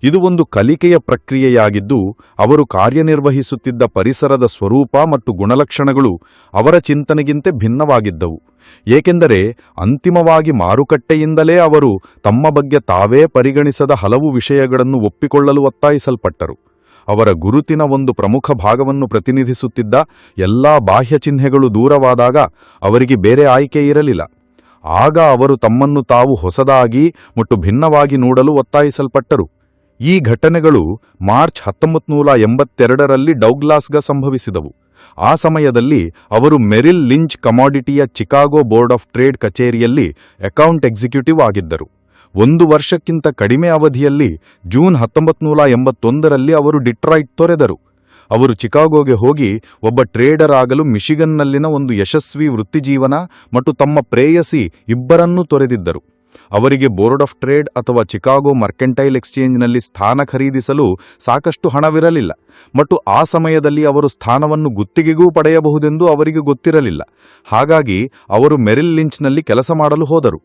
ಇದು ಒಂದು ಕಲಿಕೆಯ ಪ್ರಕ್ರಿಯೆಯಾಗಿದ್ದು, ಅವರು ಕಾರ್ಯನಿರ್ವಹಿಸುತ್ತಿದ್ದ ಪರಿಸರದ ಸ್ವರೂಪ ಮತ್ತು ಗುಣಲಕ್ಷಣಗಳು ಅವರ ಚಿಂತನೆಗಿಂತ ಭಿನ್ನವಾಗಿದ್ದವು. ಏಕೆಂದರೆ, ಅಂತಿಮವಾಗಿ ಮಾರುಕಟ್ಟೆಯಿಂದಲೇ ಅವರು ತಮ್ಮ ಬಗ್ಗೆ ತಾವೇ ಪರಿಗಣಿಸದ ಹಲವು ವಿಷಯಗಳನ್ನು ಒಪ್ಪಿಕೊಳ್ಳಲು ಒತ್ತಾಯಿಸಲ್ಪಟ್ಟರು. ಅವರ ಗುರುತಿನ ಒಂದು ಪ್ರಮುಖ ಭಾಗವನ್ನು ಪ್ರತಿನಿಧಿಸುತ್ತಿದ್ದ ಎಲ್ಲಾ ಬಾಹ್ಯ ಚಿಹ್ನೆಗಳು ದೂರವಾದಾಗ ಅವರಿಗೆ ಬೇರೆ ಆಯ್ಕೆ ಇರಲಿಲ್ಲ. ಆಗ ಅವರು ತಮ್ಮನ್ನು ತಾವು ಹೊಸದಾಗಿ ಮತ್ತು ಭಿನ್ನವಾಗಿ ನೋಡಲು ಒತ್ತಾಯಿಸಲ್ಪಟ್ಟರು. ಈ ಘಟನೆಗಳು ಮಾರ್ಚ್ ಹತ್ತೊಂಬತ್ತು ನೂರ ಎಂಬತ್ತೆರಡರಲ್ಲಿ ಡೌಗ್ಲಾಸ್ಗ ಸಂಭವಿಸಿದವು. ಆ ಸಮಯದಲ್ಲಿ ಅವರು ಮೆರಿಲ್ ಲಿಂಚ್ ಕಮಾಡಿಟಿಯ ಚಿಕಾಗೋ ಬೋರ್ಡ್ ಆಫ್ ಟ್ರೇಡ್ ಕಚೇರಿಯಲ್ಲಿ ಅಕೌಂಟ್ ಎಕ್ಸಿಕ್ಯೂಟಿವ್ ಆಗಿದ್ದರು. ಒಂದು ವರ್ಷಕ್ಕಿಂತ ಕಡಿಮೆ ಅವಧಿಯಲ್ಲಿ ಜೂನ್ ಹತ್ತೊಂಬತ್ತು ನೂರ ಎಂಬತ್ತೊಂದರಲ್ಲಿ ಅವರು ಡಿಟ್ರಾಯ್ಟ್ ತೊರೆದರು. ಅವರು ಚಿಕಾಗೋಗೆ ಹೋಗಿ ಒಬ್ಬ ಟ್ರೇಡರ್ ಆಗಲು ಮಿಷಿಗನ್ನಲ್ಲಿನ ಒಂದು ಯಶಸ್ವಿ ವೃತ್ತಿಜೀವನ ಮತ್ತು ತಮ್ಮ ಪ್ರೇಯಸಿ ಇಬ್ಬರನ್ನೂ ತೊರೆದಿದ್ದರು. ಅವರಿಗೆ ಬೋರ್ಡ್ ಆಫ್ ಟ್ರೇಡ್ ಅಥವಾ ಚಿಕಾಗೋ ಮರ್ಕೆಂಟೈಲ್ ಎಕ್ಸ್ಚೇಂಜ್ನಲ್ಲಿ ಸ್ಥಾನ ಖರೀದಿಸಲು ಸಾಕಷ್ಟು ಹಣವಿರಲಿಲ್ಲ. ಮತ್ತು ಆ ಸಮಯದಲ್ಲಿ ಅವರು ಸ್ಥಾನವನ್ನು ಗುತ್ತಿಗೆಗೂ ಪಡೆಯಬಹುದೆಂದು ಅವರಿಗೆ ಗೊತ್ತಿರಲಿಲ್ಲ. ಹಾಗಾಗಿ ಅವರು ಮೆರಿಲ್ ಲಿಂಚ್ನಲ್ಲಿ ಕೆಲಸ ಮಾಡಲು ಹೋದರು.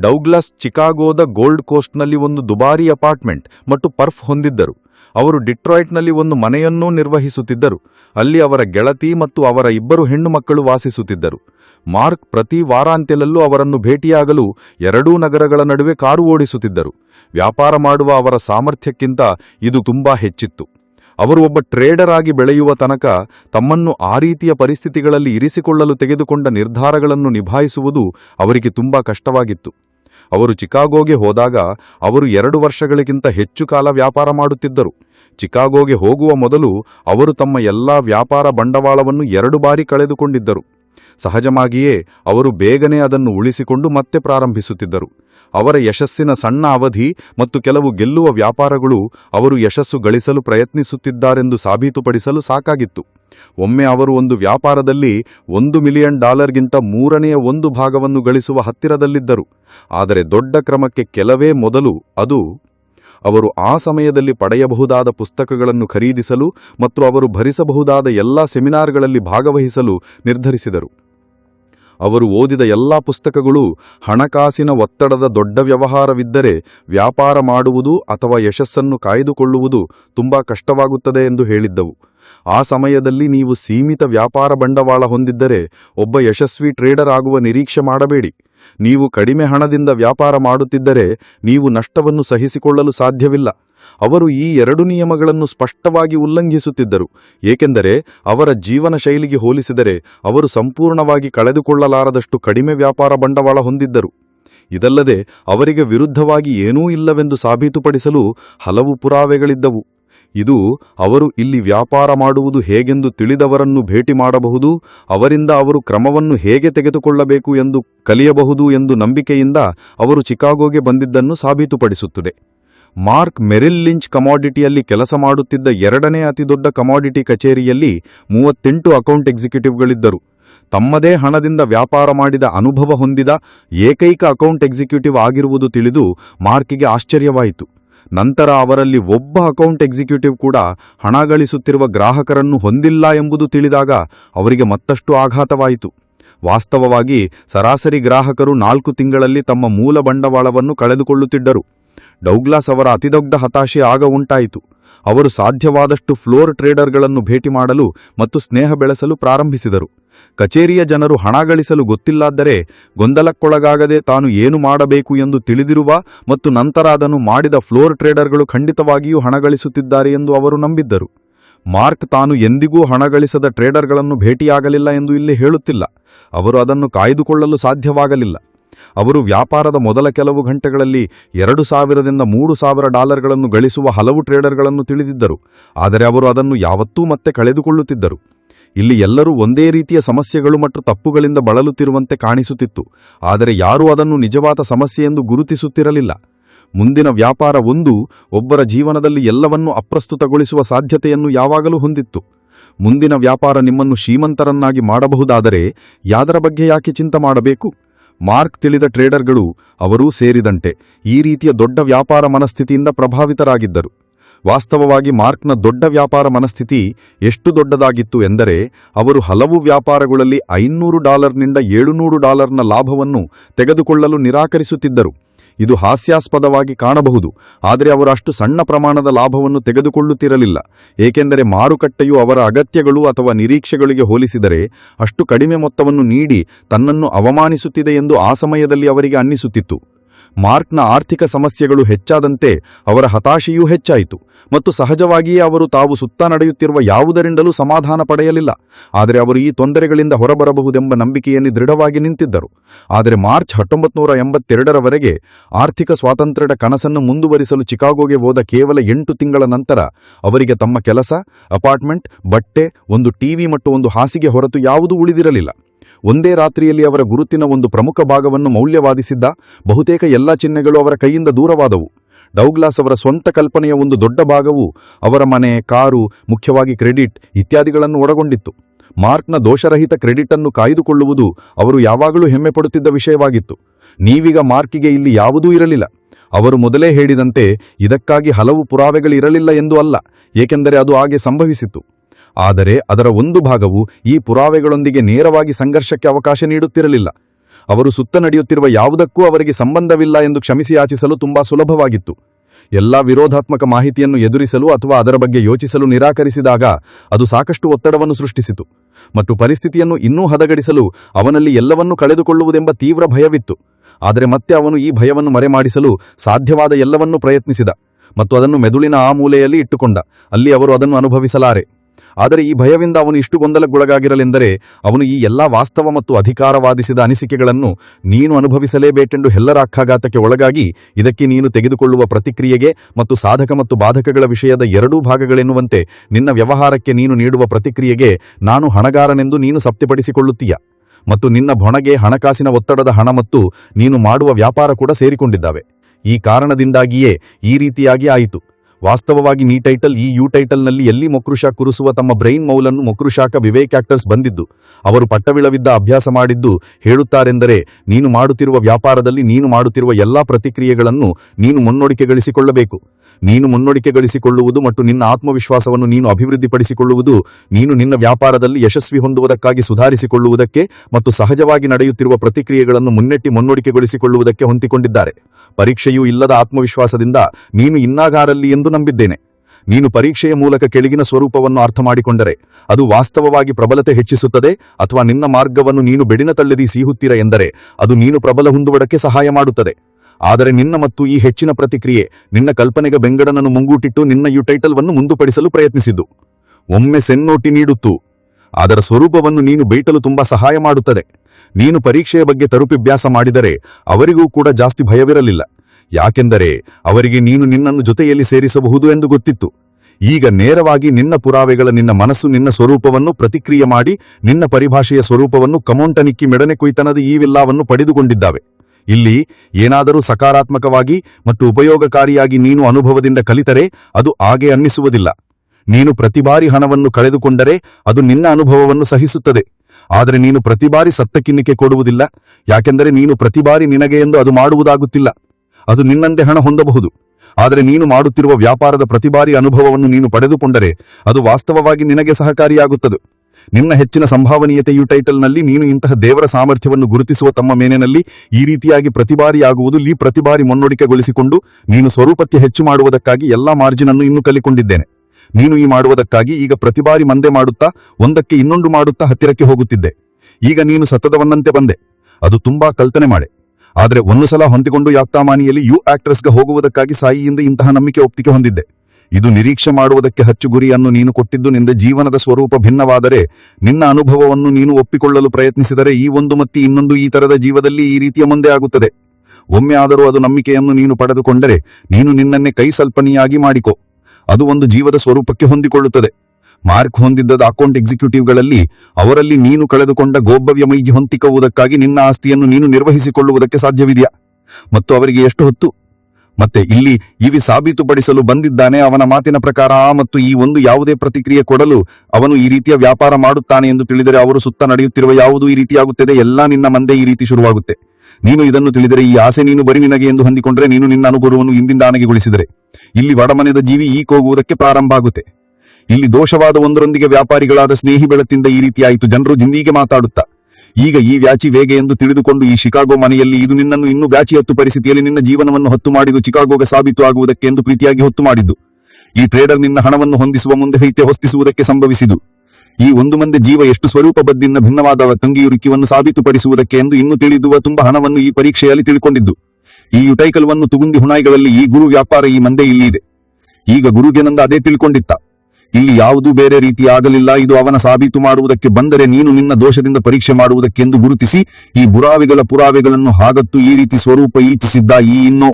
ಡೌಗ್ಲಾಸ್ ಚಿಕಾಗೋದ ಗೋಲ್ಡ್ ಕೋಸ್ಟ್ನಲ್ಲಿ ಒಂದು ದುಬಾರಿ ಅಪಾರ್ಟ್ಮೆಂಟ್ ಮತ್ತು ಪರ್ಫ್ ಹೊಂದಿದ್ದರು. ಅವರು ಡಿಟ್ರಾಯ್ಟ್ನಲ್ಲಿ ಒಂದು ಮನೆಯನ್ನೂ ನಿರ್ವಹಿಸುತ್ತಿದ್ದರು. ಅಲ್ಲಿ ಅವರ ಗೆಳತಿ ಮತ್ತು ಅವರ ಇಬ್ಬರು ಹೆಣ್ಣು ಮಕ್ಕಳು ವಾಸಿಸುತ್ತಿದ್ದರು. ಮಾರ್ಕ್ ಪ್ರತಿ ವಾರಾಂತ್ಯದಲ್ಲೂ ಅವರನ್ನು ಭೇಟಿಯಾಗಲು ಎರಡೂ ನಗರಗಳ ನಡುವೆ ಕಾರು ಓಡಿಸುತ್ತಿದ್ದರು. ವ್ಯಾಪಾರ ಮಾಡುವ ಅವರ ಸಾಮರ್ಥ್ಯಕ್ಕಿಂತ ಇದು ತುಂಬಾ ಹೆಚ್ಚಿತ್ತು. ಅವರು ಒಬ್ಬ ಟ್ರೇಡರ್ ಆಗಿ ಬೆಳೆಯುವ ತನಕ ತಮ್ಮನ್ನು ಆ ರೀತಿಯ ಪರಿಸ್ಥಿತಿಗಳಲ್ಲಿ ಇರಿಸಿಕೊಳ್ಳಲು ತೆಗೆದುಕೊಂಡ ನಿರ್ಧಾರಗಳನ್ನು ನಿಭಾಯಿಸುವುದು ಅವರಿಗೆ ತುಂಬಾ ಕಷ್ಟವಾಗಿತ್ತು. ಅವರು ಚಿಕಾಗೋಗೆ ಹೋದಾಗ ಅವರು ಎರಡು ವರ್ಷಗಳಿಗಿಂತ ಹೆಚ್ಚು ಕಾಲ ವ್ಯಾಪಾರ ಮಾಡುತ್ತಿದ್ದರು. ಚಿಕಾಗೋಗೆ ಹೋಗುವ ಮೊದಲು ಅವರು ತಮ್ಮ ಎಲ್ಲಾ ವ್ಯಾಪಾರ ಬಂಡವಾಳವನ್ನು ಎರಡು ಬಾರಿ ಕಳೆದುಕೊಂಡಿದ್ದರು. ಸಹಜವಾಗಿಯೇ ಅವರು ಬೇಗನೆ ಅದನ್ನು ಉಳಿಸಿಕೊಂಡು ಮತ್ತೆ ಪ್ರಾರಂಭಿಸುತ್ತಿದ್ದರು. ಅವರ ಯಶಸ್ಸಿನ ಸಣ್ಣ ಅವಧಿ ಮತ್ತು ಕೆಲವು ಗೆಲ್ಲುವ ವ್ಯಾಪಾರಗಳು ಅವರು ಯಶಸ್ಸು ಗಳಿಸಲು ಪ್ರಯತ್ನಿಸುತ್ತಿದ್ದಾರೆಂದು ಸಾಬೀತುಪಡಿಸಲು ಸಾಕಾಗಿತ್ತು. ಒಮ್ಮೆ ಅವರು ಒಂದು ವ್ಯಾಪಾರದಲ್ಲಿ ಒಂದು ಮಿಲಿಯನ್ ಡಾಲರ್ಗಿಂತ ಮೂರನೆಯ ಒಂದು ಭಾಗವನ್ನು ಗಳಿಸುವ ಹತ್ತಿರದಲ್ಲಿದ್ದರು. ಆದರೆ ದೊಡ್ಡ ಕ್ರಮಕ್ಕೆ ಕೆಲವೇ ಮೊದಲು ಅದು ಅವರು ಆ ಸಮಯದಲ್ಲಿ ಪಡೆಯಬಹುದಾದ ಪುಸ್ತಕಗಳನ್ನು ಖರೀದಿಸಲು ಮತ್ತು ಅವರು ಭರಿಸಬಹುದಾದ ಎಲ್ಲ ಸೆಮಿನಾರ್ಗಳಲ್ಲಿ ಭಾಗವಹಿಸಲು ನಿರ್ಧರಿಸಿದರು. ಅವರು ಓದಿದ ಎಲ್ಲ ಪುಸ್ತಕಗಳು ಹಣಕಾಸಿನ ಒತ್ತಡದ ದೊಡ್ಡ ವ್ಯವಹಾರವಿದ್ದರೆ ವ್ಯಾಪಾರ ಮಾಡುವುದು ಅಥವಾ ಯಶಸ್ಸನ್ನು ಕಾಯ್ದುಕೊಳ್ಳುವುದು ತುಂಬಾ ಕಷ್ಟವಾಗುತ್ತದೆ ಎಂದು ಹೇಳಿದ್ದವು. ಆ ಸಮಯದಲ್ಲಿ ನೀವು ಸೀಮಿತ ವ್ಯಾಪಾರ ಬಂಡವಾಳ ಹೊಂದಿದ್ದರೆ ಒಬ್ಬ ಯಶಸ್ವಿ ಟ್ರೇಡರ್ ಆಗುವ ನಿರೀಕ್ಷೆ ಮಾಡಬೇಡಿ. ನೀವು ಕಡಿಮೆ ಹಣದಿಂದ ವ್ಯಾಪಾರ ಮಾಡುತ್ತಿದ್ದರೆ ನೀವು ನಷ್ಟವನ್ನು ಸಹಿಸಿಕೊಳ್ಳಲು ಸಾಧ್ಯವಿಲ್ಲ. ಅವರು ಈ ಎರಡು ನಿಯಮಗಳನ್ನು ಸ್ಪಷ್ಟವಾಗಿ ಉಲ್ಲಂಘಿಸುತ್ತಿದ್ದರು. ಏಕೆಂದರೆ ಅವರ ಜೀವನ ಶೈಲಿಗೆ ಹೋಲಿಸಿದರೆ ಅವರು ಸಂಪೂರ್ಣವಾಗಿ ಕಳೆದುಕೊಳ್ಳಲಾರದಷ್ಟು ಕಡಿಮೆ ವ್ಯಾಪಾರ ಬಂಡವಾಳ ಹೊಂದಿದ್ದರು. ಇದಲ್ಲದೆ ಅವರಿಗೆ ವಿರುದ್ಧವಾಗಿ ಏನೂ ಇಲ್ಲವೆಂದು ಸಾಬೀತುಪಡಿಸಲು ಹಲವು ಪುರಾವೆಗಳಿದ್ದವು. ಇದು ಅವರು ಇಲ್ಲಿ ವ್ಯಾಪಾರ ಮಾಡುವುದು ಹೇಗೆಂದು ತಿಳಿದವರನ್ನು ಭೇಟಿ ಮಾಡಬಹುದು, ಅವರಿಂದ ಅವರು ಕ್ರಮವನ್ನು ಹೇಗೆ ತೆಗೆದುಕೊಳ್ಳಬೇಕು ಎಂದು ಕಲಿಯಬಹುದು ಎಂದು ನಂಬಿಕೆಯಿಂದ ಅವರು ಚಿಕಾಗೋಗೆ ಬಂದಿದ್ದನ್ನು ಸಾಬೀತುಪಡಿಸುತ್ತದೆ. ಮಾರ್ಕ್ ಮೆರಿಲ್ ಲಿಂಚ್ ಕಮಾಡಿಟಿಯಲ್ಲಿ ಕೆಲಸ ಮಾಡುತ್ತಿದ್ದ ಎರಡನೇ ಅತಿದೊಡ್ಡ ಕಮಾಡಿಟಿ ಕಚೇರಿಯಲ್ಲಿ ಮೂವತ್ತೆಂಟು ಅಕೌಂಟ್ ಎಕ್ಸಿಕ್ಯೂಟಿವ್ಗಳಿದ್ದರು. ತಮ್ಮದೇ ಹಣದಿಂದ ವ್ಯಾಪಾರ ಮಾಡಿದ ಅನುಭವ ಹೊಂದಿದ ಏಕೈಕ ಅಕೌಂಟ್ ಎಕ್ಸಿಕ್ಯೂಟಿವ್ ಆಗಿರುವುದು ತಿಳಿದು ಮಾರ್ಕಿಗೆ ಆಶ್ಚರ್ಯವಾಯಿತು. ನಂತರ ಅವರಲ್ಲಿ ಒಬ್ಬ ಅಕೌಂಟ್ ಎಕ್ಸಿಕ್ಯೂಟಿವ್ ಕೂಡ ಹಣ ಗಳಿಸುತ್ತಿರುವ ಗ್ರಾಹಕರನ್ನು ಹೊಂದಿಲ್ಲ ಎಂಬುದು ತಿಳಿದಾಗ ಅವರಿಗೆ ಮತ್ತಷ್ಟು ಆಘಾತವಾಯಿತು. ವಾಸ್ತವವಾಗಿ ಸರಾಸರಿ ಗ್ರಾಹಕರು ನಾಲ್ಕು ತಿಂಗಳಲ್ಲಿ ತಮ್ಮ ಮೂಲ ಬಂಡವಾಳವನ್ನು ಕಳೆದುಕೊಳ್ಳುತ್ತಿದ್ದರು. ಡೌಗ್ಲಾಸ್ ಅವರ ಅತಿದೊಡ್ಡ ಹತಾಶೆ ಆಗ ಉಂಟಾಯಿತು. ಅವರು ಸಾಧ್ಯವಾದಷ್ಟು ಫ್ಲೋರ್ ಟ್ರೇಡರ್ಗಳನ್ನು ಭೇಟಿ ಮಾಡಲು ಮತ್ತು ಸ್ನೇಹ ಬೆಳೆಸಲು ಪ್ರಾರಂಭಿಸಿದರು. ಕಚೇರಿಯ ಜನರು ಹಣ ಗಳಿಸಲು ಗೊತ್ತಿಲ್ಲಾದರೆ ಗೊಂದಲಕ್ಕೊಳಗಾಗದೆ ತಾನು ಏನು ಮಾಡಬೇಕು ಎಂದು ತಿಳಿದಿರುವ ಮತ್ತು ನಂತರ ಅದನ್ನು ಮಾಡಿದ ಫ್ಲೋರ್ ಟ್ರೇಡರ್ಗಳು ಖಂಡಿತವಾಗಿಯೂ ಹಣ ಗಳಿಸುತ್ತಿದ್ದಾರೆ ಎಂದು ಅವರು ನಂಬಿದ್ದರು. ಮಾರ್ಕ್ ತಾನು ಎಂದಿಗೂ ಹಣ ಗಳಿಸದ ಟ್ರೇಡರ್ಗಳನ್ನು ಭೇಟಿಯಾಗಲಿಲ್ಲ ಎಂದು ಇಲ್ಲಿ ಹೇಳುತ್ತಿಲ್ಲ. ಅವರು ಅದನ್ನು ಕಾಯ್ದುಕೊಳ್ಳಲು ಸಾಧ್ಯವಾಗಲಿಲ್ಲ. ಅವರು ವ್ಯಾಪಾರದ ಮೊದಲ ಕೆಲವು ಗಂಟೆಗಳಲ್ಲಿ ಎರಡು ಸಾವಿರದಿಂದ ಮೂರು ಸಾವಿರ ಡಾಲರ್ಗಳನ್ನು ಗಳಿಸುವ ಹಲವು ಟ್ರೇಡರ್ಗಳನ್ನು ತಿಳಿದಿದ್ದರು. ಆದರೆ ಅವರು ಅದನ್ನು ಯಾವತ್ತೂ ಮತ್ತೆ ಕಳೆದುಕೊಳ್ಳುತ್ತಿದ್ದರು. ಇಲ್ಲಿ ಎಲ್ಲರೂ ಒಂದೇ ರೀತಿಯ ಸಮಸ್ಯೆಗಳು ಮತ್ತು ತಪ್ಪುಗಳಿಂದ ಬಳಲುತ್ತಿರುವಂತೆ ಕಾಣಿಸುತ್ತಿತ್ತು. ಆದರೆ ಯಾರೂ ಅದನ್ನು ನಿಜವಾದ ಸಮಸ್ಯೆ ಎಂದು ಗುರುತಿಸುತ್ತಿರಲಿಲ್ಲ. ಮುಂದಿನ ವ್ಯಾಪಾರ ಒಂದು ಒಬ್ಬರ ಜೀವನದಲ್ಲಿ ಎಲ್ಲವನ್ನೂ ಅಪ್ರಸ್ತುತಗೊಳಿಸುವ ಸಾಧ್ಯತೆಯನ್ನು ಯಾವಾಗಲೂ ಹೊಂದಿತ್ತು. ಮುಂದಿನ ವ್ಯಾಪಾರ ನಿಮ್ಮನ್ನು ಶ್ರೀಮಂತರನ್ನಾಗಿ ಮಾಡಬಹುದಾದರೆ ಯಾದರ ಬಗ್ಗೆ ಯಾಕೆ ಚಿಂತ ಮಾಡಬೇಕು? ಮಾರ್ಕ್ ತಿಳಿದ ಟ್ರೇಡರ್ಗಳು ಅವರೂ ಸೇರಿದಂತೆ ಈ ರೀತಿಯ ದೊಡ್ಡ ವ್ಯಾಪಾರ ಮನಸ್ಥಿತಿಯಿಂದ ಪ್ರಭಾವಿತರಾಗಿದ್ದರು. ವಾಸ್ತವವಾಗಿ ಮಾರ್ಕ್ನ ದೊಡ್ಡ ವ್ಯಾಪಾರ ಮನಸ್ಥಿತಿ ಎಷ್ಟು ದೊಡ್ಡದಾಗಿತ್ತು ಎಂದರೆ, ಅವರು ಹಲವು ವ್ಯಾಪಾರಗಳಲ್ಲಿ ಐನೂರು ಡಾಲರ್ನಿಂದ ಏಳುನೂರು ಡಾಲರ್ನ ಲಾಭವನ್ನು ತೆಗೆದುಕೊಳ್ಳಲು ನಿರಾಕರಿಸುತ್ತಿದ್ದರು. ಇದು ಹಾಸ್ಯಾಸ್ಪದವಾಗಿ ಕಾಣಬಹುದು, ಆದರೆ ಅವರು ಅಷ್ಟು ಸಣ್ಣ ಪ್ರಮಾಣದ ಲಾಭವನ್ನು ತೆಗೆದುಕೊಳ್ಳುತ್ತಿರಲಿಲ್ಲ. ಏಕೆಂದರೆ ಮಾರುಕಟ್ಟೆಯು ಅವರ ಅಗತ್ಯಗಳು ಅಥವಾ ನಿರೀಕ್ಷೆಗಳಿಗೆ ಹೋಲಿಸಿದರೆ, ಅಷ್ಟು ಕಡಿಮೆ ಮೊತ್ತವನ್ನು ನೀಡಿ ತನ್ನನ್ನು ಅವಮಾನಿಸುತ್ತಿದೆ ಎಂದು ಆ ಸಮಯದಲ್ಲಿ ಅವರಿಗೆ ಅನ್ನಿಸುತ್ತಿತ್ತು. ಮಾರ್ಕ್ನ ಆರ್ಥಿಕ ಸಮಸ್ಯೆಗಳು ಹೆಚ್ಚಾದಂತೆ ಅವರ ಹತಾಶೆಯೂ ಹೆಚ್ಚಾಯಿತು. ಮತ್ತು ಸಹಜವಾಗಿಯೇ ಅವರು ತಾವು ಸುತ್ತ ನಡೆಯುತ್ತಿರುವ ಯಾವುದರಿಂದಲೂ ಸಮಾಧಾನ ಪಡೆಯಲಿಲ್ಲ. ಆದರೆ ಅವರು ಈ ತೊಂದರೆಗಳಿಂದ ಹೊರಬರಬಹುದೆಂಬ ನಂಬಿಕೆಯನ್ನು ದೃಢವಾಗಿ ನಿಂತಿದ್ದರು. ಆದರೆ ಮಾರ್ಚ್ ಹತ್ತೊಂಬತ್ತು ನೂರ ಎಂಬತ್ತೆರಡರವರೆಗೆ ಆರ್ಥಿಕ ಸ್ವಾತಂತ್ರ್ಯದ ಕನಸನ್ನು ಮುಂದುವರಿಸಲು ಚಿಕಾಗೋಗೆ ಹೋದ ಕೇವಲ ಎಂಟು ತಿಂಗಳ ನಂತರ ಅವರಿಗೆ ತಮ್ಮ ಕೆಲಸ, ಅಪಾರ್ಟ್ಮೆಂಟ್, ಬಟ್ಟೆ, ಒಂದು ಟಿವಿ ಮತ್ತು ಒಂದು ಹಾಸಿಗೆ ಹೊರತು ಯಾವುದೂ ಉಳಿದಿರಲಿಲ್ಲ. ಒಂದೇ ರಾತ್ರಿಯಲ್ಲಿ ಅವರ ಗುರುತಿನ ಒಂದು ಪ್ರಮುಖ ಭಾಗವನ್ನು ಮೌಲ್ಯವಾದಿಸಿದ್ದ ಬಹುತೇಕ ಎಲ್ಲ ಚಿಹ್ನೆಗಳು ಅವರ ಕೈಯಿಂದ ದೂರವಾದವು. ಡೌಗ್ಲಾಸ್ ಅವರ ಸ್ವಂತ ಕಲ್ಪನೆಯ ಒಂದು ದೊಡ್ಡ ಭಾಗವು ಅವರ ಮನೆ, ಕಾರು, ಮುಖ್ಯವಾಗಿ ಕ್ರೆಡಿಟ್ ಇತ್ಯಾದಿಗಳನ್ನು ಒಳಗೊಂಡಿತ್ತು. ಮಾರ್ಕ್ನ ದೋಷರಹಿತ ಕ್ರೆಡಿಟ್ ಅನ್ನು ಕಾಯ್ದುಕೊಳ್ಳುವುದು ಅವರು ಯಾವಾಗಲೂ ಹೆಮ್ಮೆ ಪಡುತ್ತಿದ್ದ ವಿಷಯವಾಗಿತ್ತು. ನೀವೀಗ ಮಾರ್ಕಿಗೆ ಇಲ್ಲಿ ಯಾವುದೂ ಇರಲಿಲ್ಲ. ಅವರು ಮೊದಲೇ ಹೇಳಿದಂತೆ ಇದಕ್ಕಾಗಿ ಹಲವು ಪುರಾವೆಗಳಿರಲಿಲ್ಲ ಎಂದು ಅಲ್ಲ, ಏಕೆಂದರೆ ಅದು ಹಾಗೆ ಸಂಭವಿಸಿತು ಆದರೆ ಅದರ ಒಂದು ಭಾಗವು ಈ ಪುರಾವೆಗಳೊಂದಿಗೆ ನೇರವಾಗಿ ಸಂಘರ್ಷಕ್ಕೆ ಅವಕಾಶ ನೀಡುತ್ತಿರಲಿಲ್ಲ. ಅವರು ಸುತ್ತ ನಡೆಯುತ್ತಿರುವ ಯಾವುದಕ್ಕೂ ಅವರಿಗೆ ಸಂಬಂಧವಿಲ್ಲ ಎಂದು ಕ್ಷಮಿಸಿ ಯಾಚಿಸಲು ತುಂಬಾ ಸುಲಭವಾಗಿತ್ತು. ಎಲ್ಲಾ ವಿರೋಧಾತ್ಮಕ ಮಾಹಿತಿಯನ್ನು ಎದುರಿಸಲು ಅಥವಾ ಅದರ ಬಗ್ಗೆ ಯೋಚಿಸಲು ನಿರಾಕರಿಸಿದಾಗ ಅದು ಸಾಕಷ್ಟು ಒತ್ತಡವನ್ನು ಸೃಷ್ಟಿಸಿತು. ಮತ್ತು ಪರಿಸ್ಥಿತಿಯನ್ನು ಇನ್ನೂ ಹದಗಡಿಸಲು ಅವನಲ್ಲಿ ಎಲ್ಲವನ್ನೂ ಕಳೆದುಕೊಳ್ಳುವುದೆಂಬ ತೀವ್ರ ಭಯವಿತ್ತು. ಆದರೆ ಮತ್ತೆ ಅವನು ಈ ಭಯವನ್ನು ಮರೆಮಾಡಿಸಲು ಸಾಧ್ಯವಾದ ಎಲ್ಲವನ್ನೂ ಪ್ರಯತ್ನಿಸಿದ. ಮತ್ತು ಅದನ್ನು ಮೆದುಳಿನ ಆ ಮೂಲೆಯಲ್ಲಿ ಇಟ್ಟುಕೊಂಡ. ಅಲ್ಲಿ ಅವರು ಅದನ್ನು ಅನುಭವಿಸಲಾರೆ. ಆದರೆ ಈ ಭಯವಿಂದ ಅವನು ಇಷ್ಟು ಗೊಂದಲಕ್ಕೊಳಗಾಗಿರಲೆಂದರೆ ಅವನು ಈ ಎಲ್ಲಾ ವಾಸ್ತವ ಮತ್ತು ಅಧಿಕಾರವಾದಿಸಿದ ಅನಿಸಿಕೆಗಳನ್ನು ನೀನು ಅನುಭವಿಸಲೇಬೇಕೆಂದು ಹೆಲ್ಲರ ಆಖಾಘಾತಕ್ಕೆ ಒಳಗಾಗಿ ಇದಕ್ಕೆ ನೀನು ತೆಗೆದುಕೊಳ್ಳುವ ಪ್ರತಿಕ್ರಿಯೆಗೆ ಮತ್ತು ಸಾಧಕ ಮತ್ತು ಬಾಧಕಗಳ ವಿಷಯದ ಎರಡೂ ಭಾಗಗಳೆನ್ನುವಂತೆ ನಿನ್ನ ವ್ಯವಹಾರಕ್ಕೆ ನೀನು ನೀಡುವ ಪ್ರತಿಕ್ರಿಯೆಗೆ ನಾನು ಹಣಗಾರನೆಂದು ನೀನು ಸಪ್ತಿಪಡಿಸಿಕೊಳ್ಳುತ್ತೀಯ ಮತ್ತು ನಿನ್ನ ಹೊಣಗೆ ಹಣಕಾಸಿನ ಒತ್ತಡದ ಹಣ ಮತ್ತು ನೀನು ಮಾಡುವ ವ್ಯಾಪಾರ ಕೂಡ ಸೇರಿಕೊಂಡಿದ್ದಾವೆ. ಈ ಕಾರಣದಿಂದಾಗಿಯೇ ಈ ರೀತಿಯಾಗಿ ಆಯಿತು. ವಾಸ್ತವವಾಗಿ ನೀ ಟೈಟಲ್ ಈ ಯು ಟೈಟಲ್ನಲ್ಲಿ ಎಲ್ಲಿ ಮೊಕ್ರುಶಾ ಕುರುಸುವ ತಮ್ಮ ಬ್ರೈನ್ ಮೌಲನ್ನು ಮೊಕ್ರುಶಾಕ ವಿವೇಕ್ ಆಕ್ಟರ್ಸ್ ಬಂದಿದ್ದು? ಅವರು ಪಟ್ಟವಿಳವಿದ್ದ ಅಭ್ಯಾಸ ಮಾಡಿದ್ದು ಹೇಳುತ್ತಾರೆಂದರೆ, ನೀನು ಮಾಡುತ್ತಿರುವ ವ್ಯಾಪಾರದಲ್ಲಿ ನೀನು ಮಾಡುತ್ತಿರುವ ಎಲ್ಲಾ ಪ್ರತಿಕ್ರಿಯೆಗಳನ್ನು ನೀನು ಮುನ್ನೋಡಿಕೆಗಳಿಸಿಕೊಳ್ಳಬೇಕು. ನೀನು ಮುನ್ನೋಡಿಕೆಗಳಿಸಿಕೊಳ್ಳುವುದು ಮತ್ತು ನಿನ್ನ ಆತ್ಮವಿಶ್ವಾಸವನ್ನು ನೀನು ಅಭಿವೃದ್ಧಿಪಡಿಸಿಕೊಳ್ಳುವುದು, ನೀನು ನಿನ್ನ ವ್ಯಾಪಾರದಲ್ಲಿ ಯಶಸ್ವಿ ಹೊಂದುವುದಕ್ಕಾಗಿ ಸುಧಾರಿಸಿಕೊಳ್ಳುವುದಕ್ಕೆ ಮತ್ತು ಸಹಜವಾಗಿ ನಡೆಯುತ್ತಿರುವ ಪ್ರತಿಕ್ರಿಯೆಗಳನ್ನು ಮುನ್ನೆಟ್ಟಿ ಮುನ್ನೋಡಿಕೆಗೊಳಿಸಿಕೊಳ್ಳುವುದಕ್ಕೆ ಹೊಂದಿಕೊಂಡಿದ್ದಾರೆ. ಪರೀಕ್ಷೆಯೂ ಇಲ್ಲದ ಆತ್ಮವಿಶ್ವಾಸದಿಂದ ನೀನು ಇನ್ನಾಗಾರಲ್ಲಿ ಎಂದು ನಂಬಿದ್ದೇನೆ. ನೀನು ಪರೀಕ್ಷೆಯ ಮೂಲಕ ಕೆಳಗಿನ ಸ್ವರೂಪವನ್ನು ಅರ್ಥ ಮಾಡಿಕೊಂಡರೆ ಅದು ವಾಸ್ತವವಾಗಿ ಪ್ರಬಲತೆ ಹೆಚ್ಚಿಸುತ್ತದೆ ಅಥವಾ ನಿನ್ನ ಮಾರ್ಗವನ್ನು ನೀನು ಬೆಡಿನ ತಳ್ಳದಿ ಸೀಹುತ್ತೀರ ಎಂದರೆ ಅದು ನೀನು ಪ್ರಬಲ ಹೊಂದುವುದಕ್ಕೆ ಸಹಾಯ ಮಾಡುತ್ತದೆ. ಆದರೆ ನಿನ್ನ ಮತ್ತು ಈ ಹೆಚ್ಚಿನ ಪ್ರತಿಕ್ರಿಯೆ ನಿನ್ನ ಕಲ್ಪನೆಗೆ ಬೆಂಗಡನನ್ನು ಮುಂಗೂಟಿಟ್ಟು ನಿನ್ನ ಯು ಟೈಟಲ್ವನ್ನು ಮುಂದುಪಡಿಸಲು ಪ್ರಯತ್ನಿಸಿದ್ದು. ಒಮ್ಮೆ ಸೆನ್ನೋಟಿ ನೀಡುತ್ತು. ಅದರ ಸ್ವರೂಪವನ್ನು ನೀನು ಬೇಟಲು ತುಂಬಾ ಸಹಾಯ ಮಾಡುತ್ತದೆ. ನೀನು ಪರೀಕ್ಷೆಯ ಬಗ್ಗೆ ತರುಪಿಭ್ಯಾಸ ಮಾಡಿದರೆ ಅವರಿಗೂ ಕೂಡ ಜಾಸ್ತಿ ಭಯವಿರಲಿಲ್ಲ. ಯಾಕೆಂದರೆ ಅವರಿಗೆ ನೀನು ನಿನ್ನನ್ನು ಜೊತೆಯಲ್ಲಿ ಸೇರಿಸಬಹುದು ಎಂದು ಗೊತ್ತಿತ್ತು. ಈಗ ನೇರವಾಗಿ ನಿನ್ನ ಪುರಾವೆಗಳ ನಿನ್ನ ಮನಸ್ಸು ನಿನ್ನ ಸ್ವರೂಪವನ್ನು ಪ್ರತಿಕ್ರಿಯೆ ಮಾಡಿ ನಿನ್ನ ಪರಿಭಾಷೆಯ ಸ್ವರೂಪವನ್ನು ಕಮೋಂಟನಿಕ್ಕಿ ಮೆಡನೆ ಕುಯ್ತನದ ಈವೆಲ್ಲವನ್ನು ಪಡೆದುಕೊಂಡಿದ್ದಾವೆ. ಇಲ್ಲಿ ಏನಾದರೂ ಸಕಾರಾತ್ಮಕವಾಗಿ ಮತ್ತು ಉಪಯೋಗಕಾರಿಯಾಗಿ ನೀನು ಅನುಭವದಿಂದ ಕಲಿತರೆ ಅದು ಹಾಗೆ ಅನ್ನಿಸುವುದಿಲ್ಲ. ನೀನು ಪ್ರತಿ ಬಾರಿ ಹಣವನ್ನು ಕಳೆದುಕೊಂಡರೆ ಅದು ನಿನ್ನ ಅನುಭವವನ್ನು ಸಹಿಸುತ್ತದೆ. ಆದರೆ ನೀನು ಪ್ರತಿ ಬಾರಿ ಸತ್ತಕ್ಕಿನ್ನಿಕೆ ಕೊಡುವುದಿಲ್ಲ. ಯಾಕೆಂದರೆ ನೀನು ಪ್ರತಿ ಬಾರಿ ನಿನಗೆ ಎಂದು ಅದು ಮಾಡುವುದಾಗುತ್ತಿಲ್ಲ. ಅದು ನಿನ್ನಂತೆ ಹಣ ಹೊಂದಬಹುದು. ಆದರೆ ನೀನು ಮಾಡುತ್ತಿರುವ ವ್ಯಾಪಾರದ ಪ್ರತಿ ಬಾರಿ ಅನುಭವವನ್ನು ನೀನು ಪಡೆದುಕೊಂಡರೆ ಅದು ವಾಸ್ತವವಾಗಿ ನಿನಗೆ ಸಹಕಾರಿಯಾಗುತ್ತದೆ. ನಿನ್ನ ಹೆಚ್ಚಿನ ಸಂಭಾವನೀಯತೆಯು ಟೈಟಲ್ನಲ್ಲಿ ನೀನು ಇಂತಹ ದೇವರ ಸಾಮರ್ಥ್ಯವನ್ನು ಗುರುತಿಸುವ ತಮ್ಮ ಮೇನೆನಲ್ಲಿ ಈ ರೀತಿಯಾಗಿ ಪ್ರತಿಬಾರಿಯಾಗುವುದು ಲೀ ಪ್ರತಿಬಾರಿ ಮುನ್ನೋಡಿಕೆಗೊಳಿಸಿಕೊಂಡು ನೀನು ಸ್ವರೂಪಕ್ಕೆ ಹೆಚ್ಚು ಮಾಡುವುದಕ್ಕಾಗಿ ಎಲ್ಲಾ ಮಾರ್ಜಿನ್ ಅನ್ನು ಇನ್ನೂ ಕಲಿಕೊಂಡಿದ್ದೇನೆ. ನೀನು ಈ ಮಾಡುವುದಕ್ಕಾಗಿ ಈಗ ಪ್ರತಿಬಾರಿ ಮಂದೆ ಮಾಡುತ್ತಾ, ಒಂದಕ್ಕೆ ಇನ್ನೊಂದು ಮಾಡುತ್ತಾ ಹತ್ತಿರಕ್ಕೆ ಹೋಗುತ್ತಿದ್ದೆ. ಈಗ ನೀನು ಸತತವನ್ನಂತೆ ಬಂದೆ. ಅದು ತುಂಬಾ ಕಲ್ಪನೆ ಮಾಡೆ. ಆದರೆ ಒಂದು ಸಲ ಹೊಂದಿಕೊಂಡು ಯಾಕ್ತಾಮಾನಿಯಲ್ಲಿ ಯು ಆಕ್ಟ್ರೆಸ್ಗೆ ಹೋಗುವುದಕ್ಕಾಗಿ ಸಾಯಿಯಿಂದ ಇಂತಹ ನಂಬಿಕೆ ಒಪ್ಪಿಗೆ ಹೊಂದಿದ್ದೆ. ಇದು ನಿರೀಕ್ಷೆ ಮಾಡುವುದಕ್ಕೆ ಹಚ್ಚು ಗುರಿಯನ್ನು ನೀನು ಕೊಟ್ಟಿದ್ದು ನಿಂದ ಜೀವನದ ಸ್ವರೂಪ ಭಿನ್ನವಾದರೆ ನಿನ್ನ ಅನುಭವವನ್ನು ನೀನು ಒಪ್ಪಿಕೊಳ್ಳಲು ಪ್ರಯತ್ನಿಸಿದರೆ ಈ ಒಂದು ಮತ್ತು ಇನ್ನೊಂದು ಈ ತರದ ಜೀವದಲ್ಲಿ ಈ ರೀತಿಯ ಮುಂದೆ ಆಗುತ್ತದೆ. ಒಮ್ಮೆ ಆದರೂ ಅದು ನಂಬಿಕೆಯನ್ನು ನೀನು ಪಡೆದುಕೊಂಡರೆ ನೀನು ನಿನ್ನನ್ನೇ ಕೈಸಲ್ಪನೆಯಾಗಿ ಮಾಡಿಕೊ. ಅದು ಒಂದು ಜೀವದ ಸ್ವರೂಪಕ್ಕೆ ಹೊಂದಿಕೊಳ್ಳುತ್ತದೆ. ಮಾರ್ಕ್ ಹೊಂದಿದ್ದದ ಅಕೌಂಟ್ ಎಕ್ಸಿಕ್ಯೂಟಿವ್ಗಳಲ್ಲಿ ಅವರಲ್ಲಿ ನೀನು ಕಳೆದುಕೊಂಡ ಗೋಬ್ಬವ್ಯ ಮೈಗೆ ಹೊಂತಿಕುವುದಕ್ಕಾಗಿ ನಿನ್ನ ಆಸ್ತಿಯನ್ನು ನೀನು ನಿರ್ವಹಿಸಿಕೊಳ್ಳುವುದಕ್ಕೆ ಸಾಧ್ಯವಿದೆಯಾ? ಮತ್ತು ಅವರಿಗೆ ಎಷ್ಟು ಹೊತ್ತು? ಮತ್ತೆ ಇಲ್ಲಿ ಇವಿ ಸಾಬೀತುಪಡಿಸಲು ಬಂದಿದ್ದಾನೆ ಅವನ ಮಾತಿನ ಪ್ರಕಾರ ಮತ್ತು ಈ ಒಂದು ಯಾವುದೇ ಪ್ರತಿಕ್ರಿಯೆ ಕೊಡಲು ಅವನು ಈ ರೀತಿಯ ವ್ಯಾಪಾರ ಮಾಡುತ್ತಾನೆ ಎಂದು ತಿಳಿದರೆ ಅವರು ಸುತ್ತ ನಡೆಯುತ್ತಿರುವ ಯಾವುದು ಈ ರೀತಿಯಾಗುತ್ತದೆ. ಎಲ್ಲ ನಿನ್ನ ಮಂದೆ ಈ ರೀತಿ ಶುರುವಾಗುತ್ತೆ. ನೀನು ಇದನ್ನು ತಿಳಿದರೆ ಈ ಆಸೆ ನೀನು ಬರಿ ನಿನಗೆ ಎಂದು ಹೊಂದಿಕೊಂಡರೆ ನೀನು ನಿನ್ನ ಅನುಗುರುವನ್ನು ಇಂದಿಂದ ಆನೆಗೆಗೊಳಿಸಿದರೆ ಇಲ್ಲಿ ಒಡಮನೆದ ಜೀವಿ ಈ ಕೋಗುವುದಕ್ಕೆ ಪ್ರಾರಂಭ ಆಗುತ್ತೆ. ಇಲ್ಲಿ ದೋಷವಾದ ಒಂದರೊಂದಿಗೆ ವ್ಯಾಪಾರಿಗಳಾದ ಸ್ನೇಹಿ ಬೆಳತಿಂದ ಈ ರೀತಿಯಾಯಿತು. ಜನರು ಜಿಂದಿಗೆ ಮಾತಾಡುತ್ತಾ, ಈಗ ಈ ವ್ಯಾಚಿ ವೇಗೆ ಎಂದು ತಿಳಿದುಕೊಂಡು ಈ ಶಿಕಾಗೋ ಮನೆಯಲ್ಲಿ ಇದು ನಿನ್ನನ್ನು ಇನ್ನೂ ವ್ಯಾಚಿ ಹತ್ತು ಪರಿಸ್ಥಿತಿಯಲ್ಲಿ ನಿನ್ನ ಜೀವನವನ್ನು ಹೊತ್ತು ಮಾಡಿದು ಚಿಕಾಗೋಗೆ ಸಾಬೀತು ಆಗುವುದಕ್ಕೆ ಎಂದು ಪ್ರೀತಿಯಾಗಿ ಹೊತ್ತು ಮಾಡಿದ್ದು. ಈ ಟ್ರೇಡರ್ ನಿನ್ನ ಹಣವನ್ನು ಹೊಂದಿಸುವ ಮುಂದೆ ಹೈತೆ ಹೊಸ್ತಿಸುವುದಕ್ಕೆ ಸಂಭವಿಸಿದು. ಈ ಒಂದು ಮಂದಿ ಜೀವ ಎಷ್ಟು ಸ್ವರೂಪ ಸ್ವರೂಪಬದ್ಧಿನ ಭಿನ್ನವಾದ ತಂಗಿಯುರಿಕೆಯನ್ನು ಸಾಬೀತುಪಡಿಸುವುದಕ್ಕೆ ಎಂದು ಇನ್ನು ತಿಳಿದುವ ತುಂಬಾ ಹಣವನ್ನು ಈ ಪರೀಕ್ಷೆಯಲ್ಲಿ ತಿಳ್ಕೊಂಡಿದ್ದು. ಈ ಯುಟೈಕಲ್ವನ್ನು ತುಗುಂದಿ ಹುನಾಯಿಗಳಲ್ಲಿ ಈ ಗುರು ವ್ಯಾಪಾರ ಈ ಮಂದೆ ಇಲ್ಲಿ ಇದೆ ಈಗ ಗುರುಗೆನಂದ ಅದೇ ತಿಳ್ಕೊಂಡಿತ್ತ ಇಲ್ಲಿ ಯಾವುದೂ ಬೇರೆ ರೀತಿ ಆಗಲಿಲ್ಲ, ಇದು ಅವನ ಸಾಬೀತು ಮಾಡುವುದಕ್ಕೆ ಬಂದರೆ ನೀನು ನಿನ್ನ ದೋಷದಿಂದ ಪರೀಕ್ಷೆ ಮಾಡುವುದಕ್ಕೆಂದು ಗುರುತಿಸಿ, ಈ ಬುರಾವೆಗಳ ಪುರಾವೆಗಳನ್ನು ಹಾಗತ್ತು ಈ ರೀತಿ ಸ್ವರೂಪ ಈಚಿಸಿದ್ದ ಈ ಇನ್ನೋ?